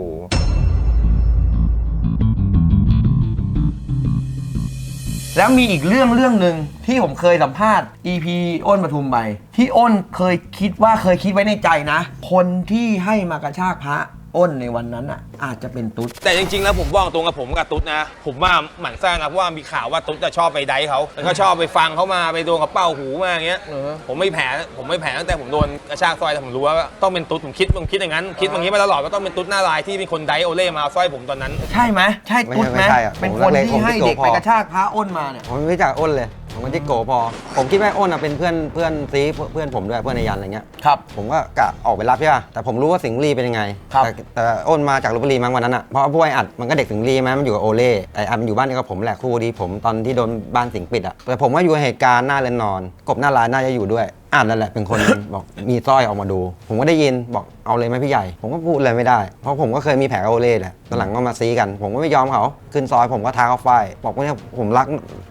Speaker 2: แล้วมีอีกเรื่องเรื่องหนึ่งที่ผมเคยสัมภาษณ์ EP อ้นปทุมไปที่อ้นเคยคิดว่าเคยคิดไว้ในใจนะ คนที่ให้มากระชากพระ อ้นในวันนั้นอะอาจจะเป็นตุ๊ด
Speaker 1: แต่จริงๆ แล้วผมบอกตรงกับผมกับตุ๊ดนะ ผมว่าหมั่นไส้นะเพราะว่ามีข่าวว่าตุ๊ดจะชอบไปไดเขาแล้วก็ชอบไปฟังเขามาไปโดนกับเป้าหูมาอย่างเงี้ย
Speaker 2: เออ
Speaker 1: ผมไม่แผลผมไม่แผลตั้งแต่ผมโดนกระชากสร้อยแต่ผมรู้ว่าต้องเป็นตุ๊ดผมคิดผมคิดอย่างนั้น คิดอย่างนี้มาตลอดว่าต้องเป็นตุ๊ดหน้าลายที่เป็นคนไดโอเล่มาเอาสร้อยผมตอนนั้น
Speaker 2: ใช่ไหมใช่ตุ๊ดไหม
Speaker 4: ไม่ใช่อะ
Speaker 2: เป็น
Speaker 4: ผม
Speaker 2: คน
Speaker 4: เล็กๆ
Speaker 2: ที่ให้
Speaker 4: ผมที่
Speaker 2: เด็ก
Speaker 4: โกพอ
Speaker 2: ไปกระชากพระอ้นมาเนี่ย
Speaker 4: ผมไม่รู้จักอ้นเลย ผมก็ที่โกพอ ผมคิดว่าอ้นอะเป็นเพื่อนเพื่อนซีเพื่อนผมด้วยเพื่อนในยันอะไรเงี้ย
Speaker 2: ครับ
Speaker 4: ผมก็กะออกไปรับใช่ป่ะแต่ผมรู้ว่าสิงห์บุรีเป็นยังไง
Speaker 2: ครับ
Speaker 4: แต่แต่อ้นมาจากลบบุรีมั้งวันนั้นอะเพราะว่าพวกไอ้อัดมันก็เด็กสิงห์บุรีมั้ยมันอยู่กับโอเล่แต่อัดมันอยู่บ้านเดียวกับผมแหละคู่ดีผมตอนที่โดนบ้านสิงห์ปิดอะแต่ผมว่าอยู่เหตุการณ์หน้าเรือนนอน กบหน้าร้านน่าจะอยู่ด้วย อ่านั่นแหละเป็นคนบอกมีสร้อยออกมาดู ผมก็ได้ยินบอกเอาเลยไหมพี่ใหญ่ ผมก็พูดเลยไม่ได้ เพราะผมก็เคยมีแผลกับโอเล่แหละตอนหลังก็มาซีกัน ผมก็ไม่ยอมเขาขึ้นซอยผมก็ท้าเขาไฟบอกว่าเนี่ยผมรัก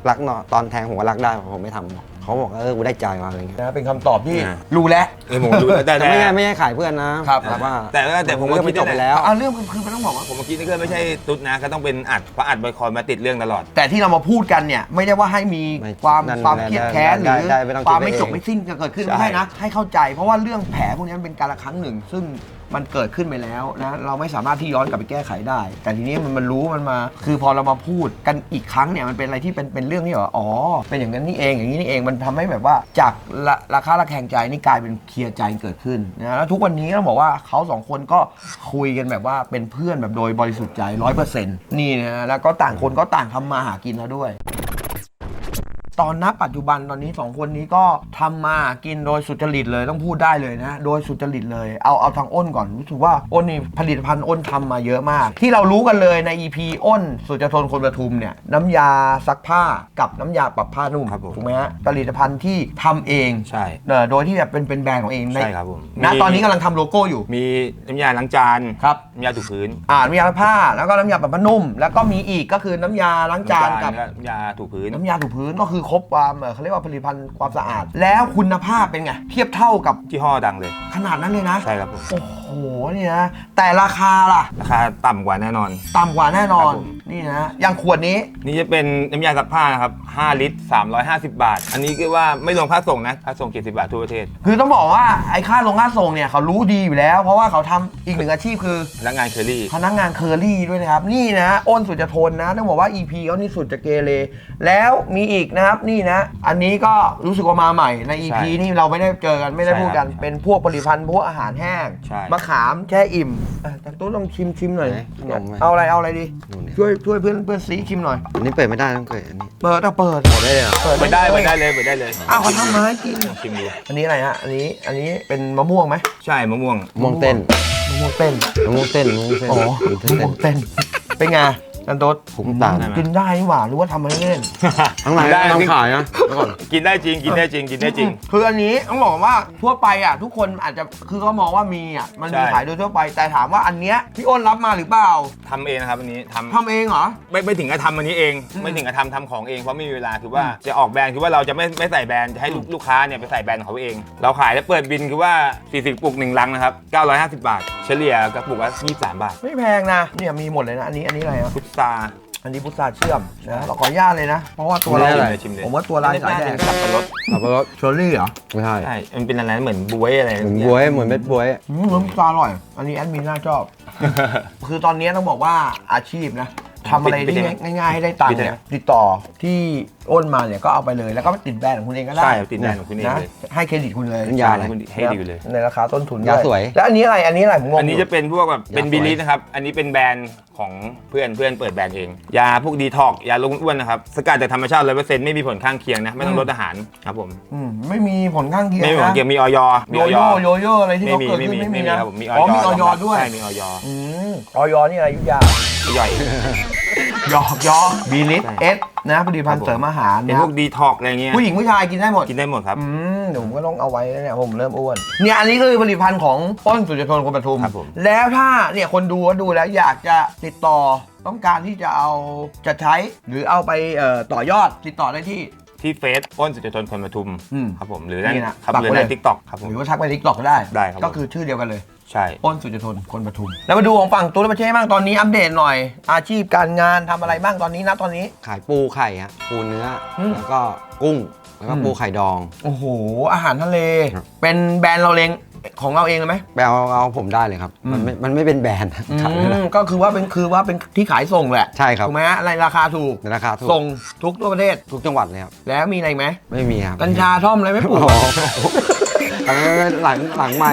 Speaker 4: รักเนาะตอนแทงผมก็รักได้ผมไม่ทำ เขาบอกเออกูได้ใจว่ะอะไรเงี้ย
Speaker 2: นะเป็นคำตอบที่
Speaker 1: อ่า
Speaker 2: รู้แล้ว
Speaker 1: เออผมรู้แต่
Speaker 4: แต่
Speaker 1: แต่
Speaker 4: ไม่ใช่ไม่ใช่ขายเพื่อนนะครับ แต่ว่า
Speaker 1: แต่ก็แต่ผมก็
Speaker 4: เรื่อง
Speaker 1: คิ
Speaker 4: มั
Speaker 1: ด
Speaker 4: นจบไป
Speaker 1: นั่นหะ
Speaker 4: แล้ว
Speaker 2: เอาเรื่องคือมันต้องบอกว่า
Speaker 1: ผมก็คิดนี่ก็ไม่ใช่ตุ๊ดนะก็ต้องเป็นอัดเพราะอัดบอยคอยมาติดเรื่องตลอด
Speaker 2: แต่ที่เรามาพูดกันเนี่ย ไม่ได้ว่าให้มี
Speaker 4: ไม่
Speaker 2: ความ
Speaker 4: นั่น
Speaker 2: ความ
Speaker 4: ได้
Speaker 2: เครียดแค้นห
Speaker 4: ได้
Speaker 2: รือ
Speaker 4: ได้ไม่ต้อง
Speaker 2: ความ
Speaker 4: คิด
Speaker 2: ไม่
Speaker 4: ไป
Speaker 2: จบ
Speaker 4: เอง
Speaker 2: ไม่สิ้นจะเกิดขึ้น
Speaker 1: ใช่
Speaker 2: ไม่ใช่นะ ให้เข้าใจเพราะว่าเรื่องแผลพวกนี้มันเป็นการละครั้งหนึ่ง ซึ่ง มันเกิดขึ้นไปแล้วนะเราไม่สามารถที่ย้อนกลับไปแก้ไขได้ แต่ทีนี้มันมันรู้มันมา คือพอเรามาพูดกันอีกครั้งเนี่ยมันเป็นอะไรที่เป็นเป็นเรื่องที่แบบว่าอ๋อ เป็นอย่างนั้นนี่เองอย่างนี้นี่เองมันทำให้แบบว่าจากละราคาระแคงใจนี่กลายเป็นเคลียร์ใจเกิดขึ้นนะแล้วทุกวันนี้ต้องบอกว่าเขาสองคนก็คุยกันแบบว่าเป็นเพื่อนแบบโดยบริสุทธิ์ใจร้อยเปอร์เซ็นต์นี่นะแล้วก็ต่างคนก็ต่างทำมาหากินแล้วด้วย ตอนนับปัจจุบันตอนนี้สองคนนี้ก็ทำมาหากินโดยสุจริตเลยต้องพูดได้เลยนะ โดยสุจริตเลยเอาเอาทางอ้นก่อนรู้สึกว่าอ้นนี่ผลิตภัณฑ์อ้นทำมาเยอะมาก ที่เรารู้กันเลยใน EP อ้น สุจทนคนประทุมเนี่ยน้ำยาซักผ้ากับน้ำยาปรับผ้านุ่ม
Speaker 1: ครับผม
Speaker 2: ถูกไหมฮะผลิตภัณฑ์ที่ทำเอง
Speaker 1: ใช่
Speaker 2: เอ่อโดยที่แบบเป็นเป็นแบรนด์ของเอง
Speaker 1: ใช่ครับผม
Speaker 2: นะ
Speaker 1: มี
Speaker 2: ตอนนี้กำลังทำโลโก้อยู่
Speaker 1: มีน้ำยาล้างจาน
Speaker 2: ครับ
Speaker 1: น้ำยาถูพื้น
Speaker 2: อ่าน้ำยาซักผ้าแล้วก็น้ำยาปรับผ้านุ่ม แล้วก็มีอีกก็คือน้ำยาล้างจานกับ
Speaker 1: น้ำยาถูพื้น
Speaker 2: น้ำยาถูพื้นก็คือครบความเอ่อเขาเรียกว่าผลิตภัณฑ์ความสะอาด แล้วคุณภาพเป็นไง เทียบเท่ากับ
Speaker 1: ที่ห้อดังเลย
Speaker 2: ขนาดนั้นเลยนะ
Speaker 1: ใช่ครับผม
Speaker 2: โอ้โหนี่นะแต่ราคาล่ะ
Speaker 1: ราคาต่ำกว่าแน่นอน
Speaker 2: ต่ำกว่าแน่นอน
Speaker 1: ครับผม
Speaker 2: นี่นะอย่างขวดนี้
Speaker 1: นี่จะเป็นน้ำยาซักผ้านะครับ 5 ลิตร 350 บาท อันนี้คือว่าไม่รวมค่าส่งนะ ค่าส่ง70บาททั่วประเทศ
Speaker 2: คือต้องบอกว่าไอ้ค่าลงค่าส่งเนี่ยเขารู้ดีอยู่แล้ว เพราะว่าเขาทำอีกหนึ่งอาชีพคือ
Speaker 1: พนักงานเคอรี่
Speaker 2: พนักงานเคอรี่ด้วยนะครับ นี่นะอ้นสุดจะทนนะต้องบอกว่า EP เขานี่สุดจะเกเรแล้วมีอีกนะครับนี่นะ อันนี้ก็รู้สึกว่ามาใหม่ใน EP
Speaker 1: ใช่
Speaker 2: นี่เราไม่ได้เจอกันไม่ได้
Speaker 1: ใช่
Speaker 2: พูดกัน
Speaker 1: ครับ
Speaker 2: เป็นพวกผลิตภัณฑ์พวกอาหารแห้ง
Speaker 1: ใช่
Speaker 2: มะขามแช่อิ่มอะจากตู้ลองชิมชิมหน่อย
Speaker 4: ไหนขนมไหม
Speaker 2: เอาอะไรเอาอะไรดี
Speaker 4: นู่นเนี่ย
Speaker 2: ช่วยช่วยเพื่อนเพื่อนซีชิมหน่อย
Speaker 4: อันนี้เปิดไม่ได้ต้องเปิดอันนี้
Speaker 2: เปิดเอาเปิด
Speaker 4: เปิดได้เลยเหรอ
Speaker 2: เปิด
Speaker 1: เปิดได้เปิดได้เลยเปิดได้เลย
Speaker 2: อ้าวเขาทำมาให้กิน
Speaker 1: ชิมดู
Speaker 2: อันนี้อะไรฮะ อันนี้ อันนี้เป็นมะม่วงไหม
Speaker 1: ใช่มะม่วง
Speaker 4: ม่วงเต้น
Speaker 2: มะม่วงเต้น
Speaker 4: มะม่วงเต้นมะม่วงเต้น
Speaker 2: อ๋อ
Speaker 4: เต้น
Speaker 2: มะม่วงเต้น เป็นไง นันโต๊ด
Speaker 4: คุ้มตา
Speaker 1: ได้ไหม
Speaker 2: กินได้นี่หว่าหรือว่าทำมาเล่น
Speaker 4: ข้างใน
Speaker 1: ได้
Speaker 4: ต้องขายนะเมื่อก่อน
Speaker 1: กินได้จริง กินได้จริง กินได้จริง
Speaker 2: คืออันนี้ต้องบอกว่าทั่วไปอะ ทุกคนอาจจะคือเขามองว่ามีอะมันมี
Speaker 1: ใช่
Speaker 2: ขายโดยทั่วไป แต่ถามว่าอันเนี้ยพี่อ้นรับมาหรือเปล่า
Speaker 1: ทำเองนะครับอันนี้ทำ
Speaker 2: ทำเองเหรอ
Speaker 1: ไม่ไม่ถึงกับทำอันนี้เอง
Speaker 2: อืม
Speaker 1: ไม่ถึงกับทำทำของเองเพราะไม่มีเวลาคือว่าจะออกแบรนด์คือว่าเราจะไม่ไม่ใส่แบรนด์จะให้ลูกลูกค้าเนี่ยไปใส่แบรนด์ของเขาเอง เราขายแล้วเปิดบินคือว่า 40ปุกหนึ่งลังนะครับ950 บาท เฉลี่ยกระปุกละ23 บาท
Speaker 2: ไม่แพงนะเนี่ยมีหมดเลยนะอันนี้อันนี้อะไรอะ
Speaker 1: พุทรา
Speaker 2: อันนี้พุทราเชื่อมนะเราขออนุญาตเลยนะ เพราะว่าตัวเรา
Speaker 1: ชิมเลยชิมเลย
Speaker 2: ผมว่าตัวลายสายแดง
Speaker 1: สับปะรด
Speaker 4: สับปะรด
Speaker 2: เชอร์รี่เหรอ
Speaker 4: ไม่ใช่
Speaker 1: ใช่ มันเป็นอะไรเหมือนบวยอะไร
Speaker 4: เหมือนบวยเหมือนเม็ดบวย
Speaker 2: อืมน้ำปลาอร่อย อันนี้แอดมินน่าชอบ คือตอนนี้ต้องบอกว่าอาชีพนะทำอะไรที่ง่ายๆให้ได้ตังค์เนี่ยติดต่อที่อ้นมาเนี่ยก็เอาไปเลยแล้วก็ติดแบรนด์ของคุณเองก็ได้
Speaker 1: ใช่ติดแบรนด์ของคุณเอง
Speaker 2: นะ
Speaker 1: เลย
Speaker 2: ให้เครดิตคุณเลย
Speaker 4: น้ำยาอะไร
Speaker 1: ให้ดีอยู่เลย
Speaker 2: ในราคาต้นทุน
Speaker 4: ยาสวย
Speaker 2: แล้วอันนี้อะไรอันนี้อะไรผมงง
Speaker 1: อันนี้จะเป็นพวกแบบเป็น
Speaker 4: ยาสวย
Speaker 1: บิลิสนะครับอันนี้เป็นแบรนด์ ของเพื่อนเพื่อนเปิดแบรนด์เอง ยาพวกดีท็อกยาลดอ้วนนะครับ สกัดจากธรรมชาติร้อยเปอร์เซ็นต์ไม่มีผลข้างเคียงนะ ไม่ต้องลดอาหารครับผม
Speaker 2: อืมไม่มีผลข้างเคียง
Speaker 1: ไม่มีผล
Speaker 2: นะ
Speaker 1: เกี่ยวมีออยมี
Speaker 2: โย
Speaker 1: ออย
Speaker 2: โย่โยโย่อะไรที่
Speaker 1: ไม่
Speaker 2: เขา
Speaker 1: มี
Speaker 2: เกิด
Speaker 1: ไม่
Speaker 2: ขึ้น
Speaker 1: มี
Speaker 2: ไม่
Speaker 1: ไม่
Speaker 2: มี
Speaker 1: มี
Speaker 2: นะครับ
Speaker 1: ผมมีอ
Speaker 2: อ๋อ
Speaker 1: อย
Speaker 2: มีออยด้วย
Speaker 1: ใช่มีออย
Speaker 2: อืมออยนี่อะไรยุทธยา
Speaker 1: ย่อย
Speaker 2: หยอกหยอกบีลิส
Speaker 1: ใช่
Speaker 2: เอส นะผลิตภัณฑ์
Speaker 1: ครับผม
Speaker 2: เสริมอาหาร
Speaker 1: เป็น
Speaker 2: นะ
Speaker 1: พวกดีท็อกอะไรเงี้ย
Speaker 2: ผู้หญิงผู้ชายกินได้หมด
Speaker 1: กินได้หมดครับ
Speaker 2: อืมเดี๋ยวผมก็ต้องเอาไว้แล้วเนี่ยผมเริ่มอ้วน เนี่ยอันนี้คือผลิตภัณฑ์ของป้อนสุจชนคนปทุม
Speaker 1: ครับผม
Speaker 2: แล้วถ้าเนี่ยคนดูก็ดูแล้วอยากจะติดต่อต้องการที่จะเอาจะใช้หรือเอาไปเอ่อต่อยอดติดต่อได้ที่
Speaker 1: ที่เฟซอ้นสุจทนคนปทุม
Speaker 2: อืม
Speaker 1: ครับผมหรือนั่น
Speaker 2: นี่นะ
Speaker 1: ครับ
Speaker 2: ปัก
Speaker 1: หรือ
Speaker 2: ไว้
Speaker 1: ใน
Speaker 2: เลย
Speaker 1: ทิกตอกครับผม
Speaker 2: หรือว่าทักไปทิกตอกก็ได้
Speaker 1: ได้ครับ
Speaker 2: ก็คือชื่อเดียวกันเลย
Speaker 1: ใช่
Speaker 2: อ้นสุจทนคนปทุม แล้วมาดูของฝั่งตัวประเช่บ้างตอนนี้อัปเดตหน่อย อาชีพการงานทำอะไรบ้างตอนนี้นะตอนนี้
Speaker 4: ขายปูไข่ฮะปูเนื้ออ
Speaker 2: ม
Speaker 4: แล้วก็กุ้ง แล้วก็
Speaker 2: อืม
Speaker 4: ปูไข่ดอง
Speaker 2: โอ้โห อาหารทะเล
Speaker 4: ครับ เป็น
Speaker 2: เป็นแบรนด์เราเองของเราเองเลยไหม
Speaker 4: ไปเอาเอาผมได้เลยครับ มันไม่มันไม่เป็นแบรนด์
Speaker 2: อื
Speaker 4: ขายไม่ได้
Speaker 2: มก็คือว่าเป็นคือว่าเป็นที่ขายส่งแหละ
Speaker 4: ใช่ครับ
Speaker 2: ถูกไหมฮะอะไรราคาถูก
Speaker 4: ในราคาถูก
Speaker 2: ส่งทุกทั่วประเทศ
Speaker 4: ทุกจังหวัดเลยครับ
Speaker 2: แล้วมีอะไรอีกไหม
Speaker 4: ไม่มีครับ
Speaker 2: กัญชาท่อมอะไรไหม่ปลู
Speaker 4: โอ้
Speaker 2: ก
Speaker 4: โหอันนั้นหลังหลังไม้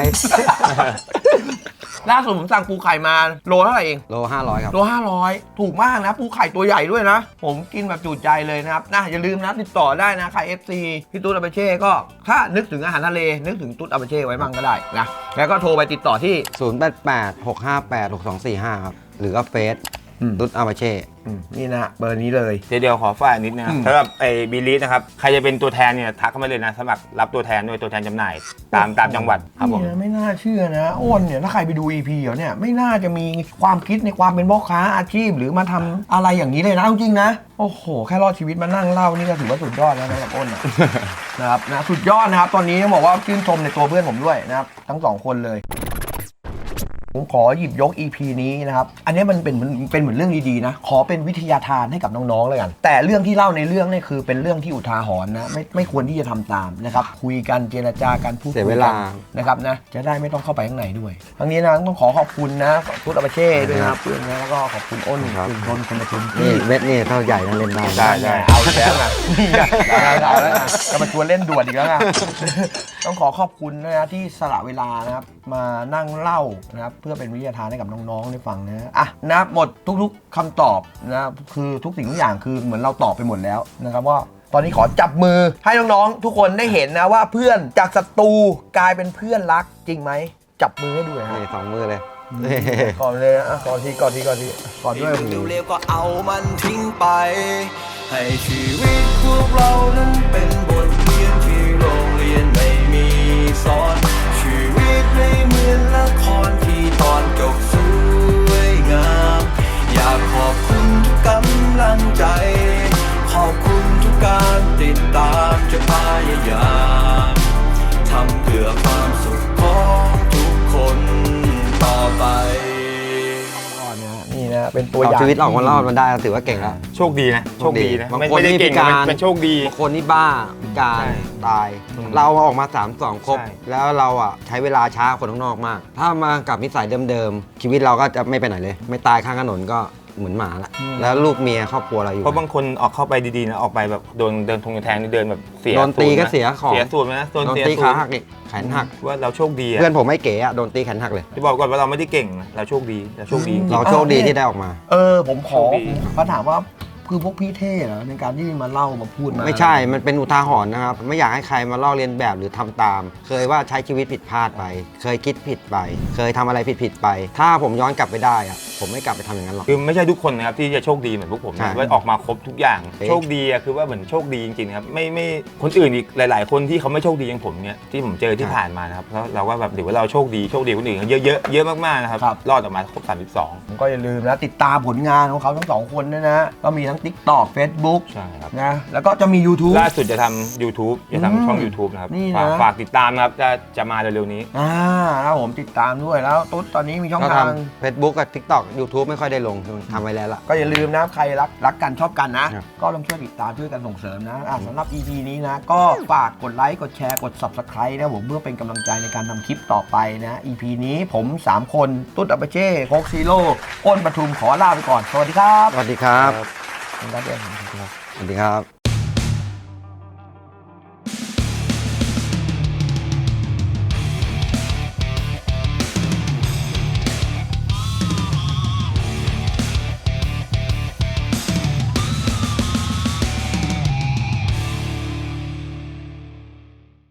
Speaker 2: ล่าสุดผมสั่งปูไข่มาโลเท่าไหร่เอง
Speaker 4: โลห้าร้อยครับ
Speaker 2: โลห้าร้อยถูกมากนะ ปูไข่ตัวใหญ่ด้วยนะ ผมกินแบบจุใจเลยนะครับนะอย่าลืมนะติดต่อได้นะใคร FC พี่ตุ๊ดอาเบเช่ก็ถ้านึกถึงอาหารทะเลนึกถึงตุ๊ดอาเบเช่ไว้บ้างก็ได้นะแล้วก็โทรไปติดต่อที่
Speaker 4: 0 8 8 6 5 8 6 2 4 5 ครับ หรือก็เฟซ
Speaker 2: อืม
Speaker 4: ตุ๊ดอามาเช่
Speaker 2: อืมนี่นะเบอร์นี้เลย
Speaker 1: เดี๋ยวเดี๋ยวขอฝากนิดนึงนะ
Speaker 2: อืม
Speaker 1: สำหรับไอ้บิลิสนะครับ ใครจะเป็นตัวแทนเนี่ยทักเข้ามาเลยนะ สมัครรับตัวแทนด้วยตัวแทนจำหน่าย ตามตามจังหวัดครับผม
Speaker 2: นี่นะไม่น่าเชื่อนะอ้นเนี่ยถ้าใครไปดู EP เหรอเนี่ยไม่น่าจะมีความคิดในความเป็นพ่อค้าอาชีพ หรือมาทำอะไรอย่างนี้เลยนะเอาจริงๆนะ โอ้โห แค่รอดชีวิตมานั่งเล่านี่ก็ถือว่าสุดยอดแล้วนะครับอ้นนะ นะครับนะสุดยอดนะครับ ตอนนี้ต้องบอกว่าชื่นชมในตัวเพื่อนผมด้วยนะครับ ทั้งสองคนเลย ผมขอหยิบยก EP นี้นะครับ อันนี้มันเป็นมันเป็นเหมือนเรื่องดีๆนะ ขอเป็นวิทยาทานให้กับน้องๆเลยกัน แต่เรื่องที่เล่าในเรื่องเนี่ยคือเป็นเรื่องที่อุทาหรณ์นะ ไม่ไม่ควรที่จะทำตามนะครับ คุยกันเจรจากันพูดคุ
Speaker 4: เสีย
Speaker 2: ย
Speaker 4: เว
Speaker 2: กั
Speaker 4: ลา
Speaker 2: นนะครับนะ จะได้ไม่ต้องเข้าไปข้างในด้วย ทั้งนี้นะต้องขอขอบคุณนะพุทธอาปาเช่ด้วยนะครับเพื่อนนะแล้วก็ขอบคุณอ้น
Speaker 4: ครับ
Speaker 2: คุณชนคุณประทุม
Speaker 4: นี่เม็ดนี่เท่าใหญ่นั่นเล่นได้
Speaker 1: ได้ได้
Speaker 2: เอาอีกแล้วนะนี่ไงเอาแล้วนะจะมาชวนเล่นด่วนอีกแล้วนะต้องขอขอบคุณนะที่สละเวลานะครับมานั่งเล่านะครับเพื่อเป็นวิทยาทานให้กับน้องๆได้ฟังนะอะนะครับหมดทุกๆคำตอบนะครับคือทุกสิ่งทุกอย่างคือเหมือนเราตอบไปหมดแล้วนะครับว่าตอนนี้ขอจับมือให้น้องๆทุกคนได้เห็นนะว่าเพื่อนจากศัตรูกลายเป็นเพื่อนรักจริงไหมจับมือให้ดูหน่อยฮะ
Speaker 4: นี่สองมือเลย
Speaker 2: ก่อนเลยนะอะก่อนทีก่อนทีก่อนทีก่อนด้วยโอ้โห
Speaker 5: เร็วๆก็เอามันทิ้งไป ให้ชีวิตพวกเรานั้นเป็นบทเรียนที่โรงเรียนไม่มีสอน อยากขอบคุณทุกกำลังใจ ขอบคุณทุกการติดตามจะพยายามทำเพื่อความสุขของทุกคนต่อไป
Speaker 2: ก่อนนะฮะนี่นะเป็นตัวอ
Speaker 4: เอา
Speaker 2: ย่าง
Speaker 4: ชีวิตออกมา
Speaker 2: ที่
Speaker 4: รอดมันได้ก็ถือว่าเก่งแล้ว
Speaker 1: โชคดีนะ โชคดีนะ
Speaker 4: บาง
Speaker 1: ไม่
Speaker 4: คน
Speaker 1: ไม่ได้
Speaker 4: นี่
Speaker 1: เก่ง
Speaker 4: พิการ
Speaker 1: มันเป็นโชคดี
Speaker 4: บางคนนี่บ้าพิ การ
Speaker 1: ใช่
Speaker 4: ตาย
Speaker 1: อืม
Speaker 4: เราออกมา 3 2 ครบ
Speaker 1: ใช่
Speaker 4: แล้วเราอะใช้เวลาช้าคนข้างนอกมาก ถ้ามากับนิสัยเดิมๆ ชีวิตเราก็จะไม่ไปไหนเลย ไม่ตายข้างถนนก็เหมือนหมาละแล้วลูกเมียครอบครัวเราอยู่
Speaker 1: เพราะบางคนออกเข้าไปดีๆนะออกไปแบบโดนเดินทงแทงนี่เดินแบบเสีย
Speaker 4: โดนตีก็
Speaker 1: ศูย์ะ
Speaker 4: เสียของ
Speaker 1: เสียสูตรนะโดน
Speaker 4: โดน
Speaker 1: เสีย
Speaker 4: ตี
Speaker 1: ศู
Speaker 4: ขาน
Speaker 1: ย์
Speaker 4: หักอีกแขนหัก
Speaker 1: ว่าเราโชคดีอะ
Speaker 4: เพื่อนผมไม่เก๋อะโดนตีแขนหักเลย
Speaker 1: ที่บอกก่อนว่าเราไม่ได้เก่งนะเราโชคดีเราโชคดีจริง
Speaker 4: เราโชคดีที่ได้ออกมา
Speaker 2: เออผมขอ
Speaker 1: โชคดี
Speaker 2: มาถามว่า คือพวกพี่เท่เหรอในการที่มาเล่ามาพูดมา
Speaker 4: ไม่ใช่ มันเป็นอุทาหรณ์นะครับ ไม่อยากให้ใครมาลอกเลียนแบบหรือทำตาม เคยว่าใช้ชีวิตผิดพลาดไป เคยคิดผิดไป เคยทำอะไรผิดผิดๆไป ถ้าผมย้อนกลับไปได้อะผมไม่กลับไปทำอย่างนั้นหรอก
Speaker 1: คือไม่ใช่ทุกคนนะครับที่จะโชคดีเหมือนพวกผม
Speaker 4: ใช่
Speaker 1: นะว่าออกมาครบทุกอย่าง
Speaker 4: เอ๊ะ
Speaker 1: โชคดีอะคือว่าเหมือนโชคดีจริงๆนะครับไม่ไม่คนอื่นอีกหลาย ๆ คนที่เขาไม่โชคดีอย่างผมเนี่ยที่ผมเจอที่ผ่านมานะครับแล้วเราก็แบบถือว่าเราโชคดีโชคดีกว่าคนอื่นเขาเยอะเยอะเยอะมากๆนะครับรอดออกมาครบ32
Speaker 2: ผมก็อย่าลืมนะ ติดตามผลงานของเขาทั้งสองคนด้วยนะ ก็มีทั้งทั้ง TikTok Facebook
Speaker 1: ใช่ครับ
Speaker 2: นะแล้วก็จะมี YouTube
Speaker 1: ล่าสุดจะทำ YouTube จะ
Speaker 2: อืม
Speaker 1: ทำช่อง YouTube นะครับ
Speaker 2: นี่นะ
Speaker 1: ฝากฝากติดตามนะครับจะจะมาเร็วๆนี้
Speaker 2: อ่าแล้วผมติดตามด้วยแล้วตุ๊ดตอนนี้มีช่อง
Speaker 4: ก็
Speaker 2: ทาง
Speaker 4: ทำเฟซบุ๊กกับทิกตอกยูทูบไม่ค่อยได้ลงทำไว้แล้วล่ะ
Speaker 2: ก็อย่าลืมนะใครรักรักกันชอบกันนะ
Speaker 4: ครับ
Speaker 2: ก็ต้องช่วยติดตามช่วยกันส่งเสริมนะอะสำหรับ EP นี้นะ ก็ฝากกดไลค์กดแชร์กด Subscribe นะผมเพื่อเป็นกำลังใจในการทำคลิปต่อไปนะ EP นี้ผม 3 คน ตุ๊ดอัปเปเช่โคกซีโร่อ้นปทุมขอลาไปก่อน สวัสดีครับ
Speaker 4: สวัสดีครับ
Speaker 2: คุณรัตเดน
Speaker 4: สวัสดีครับ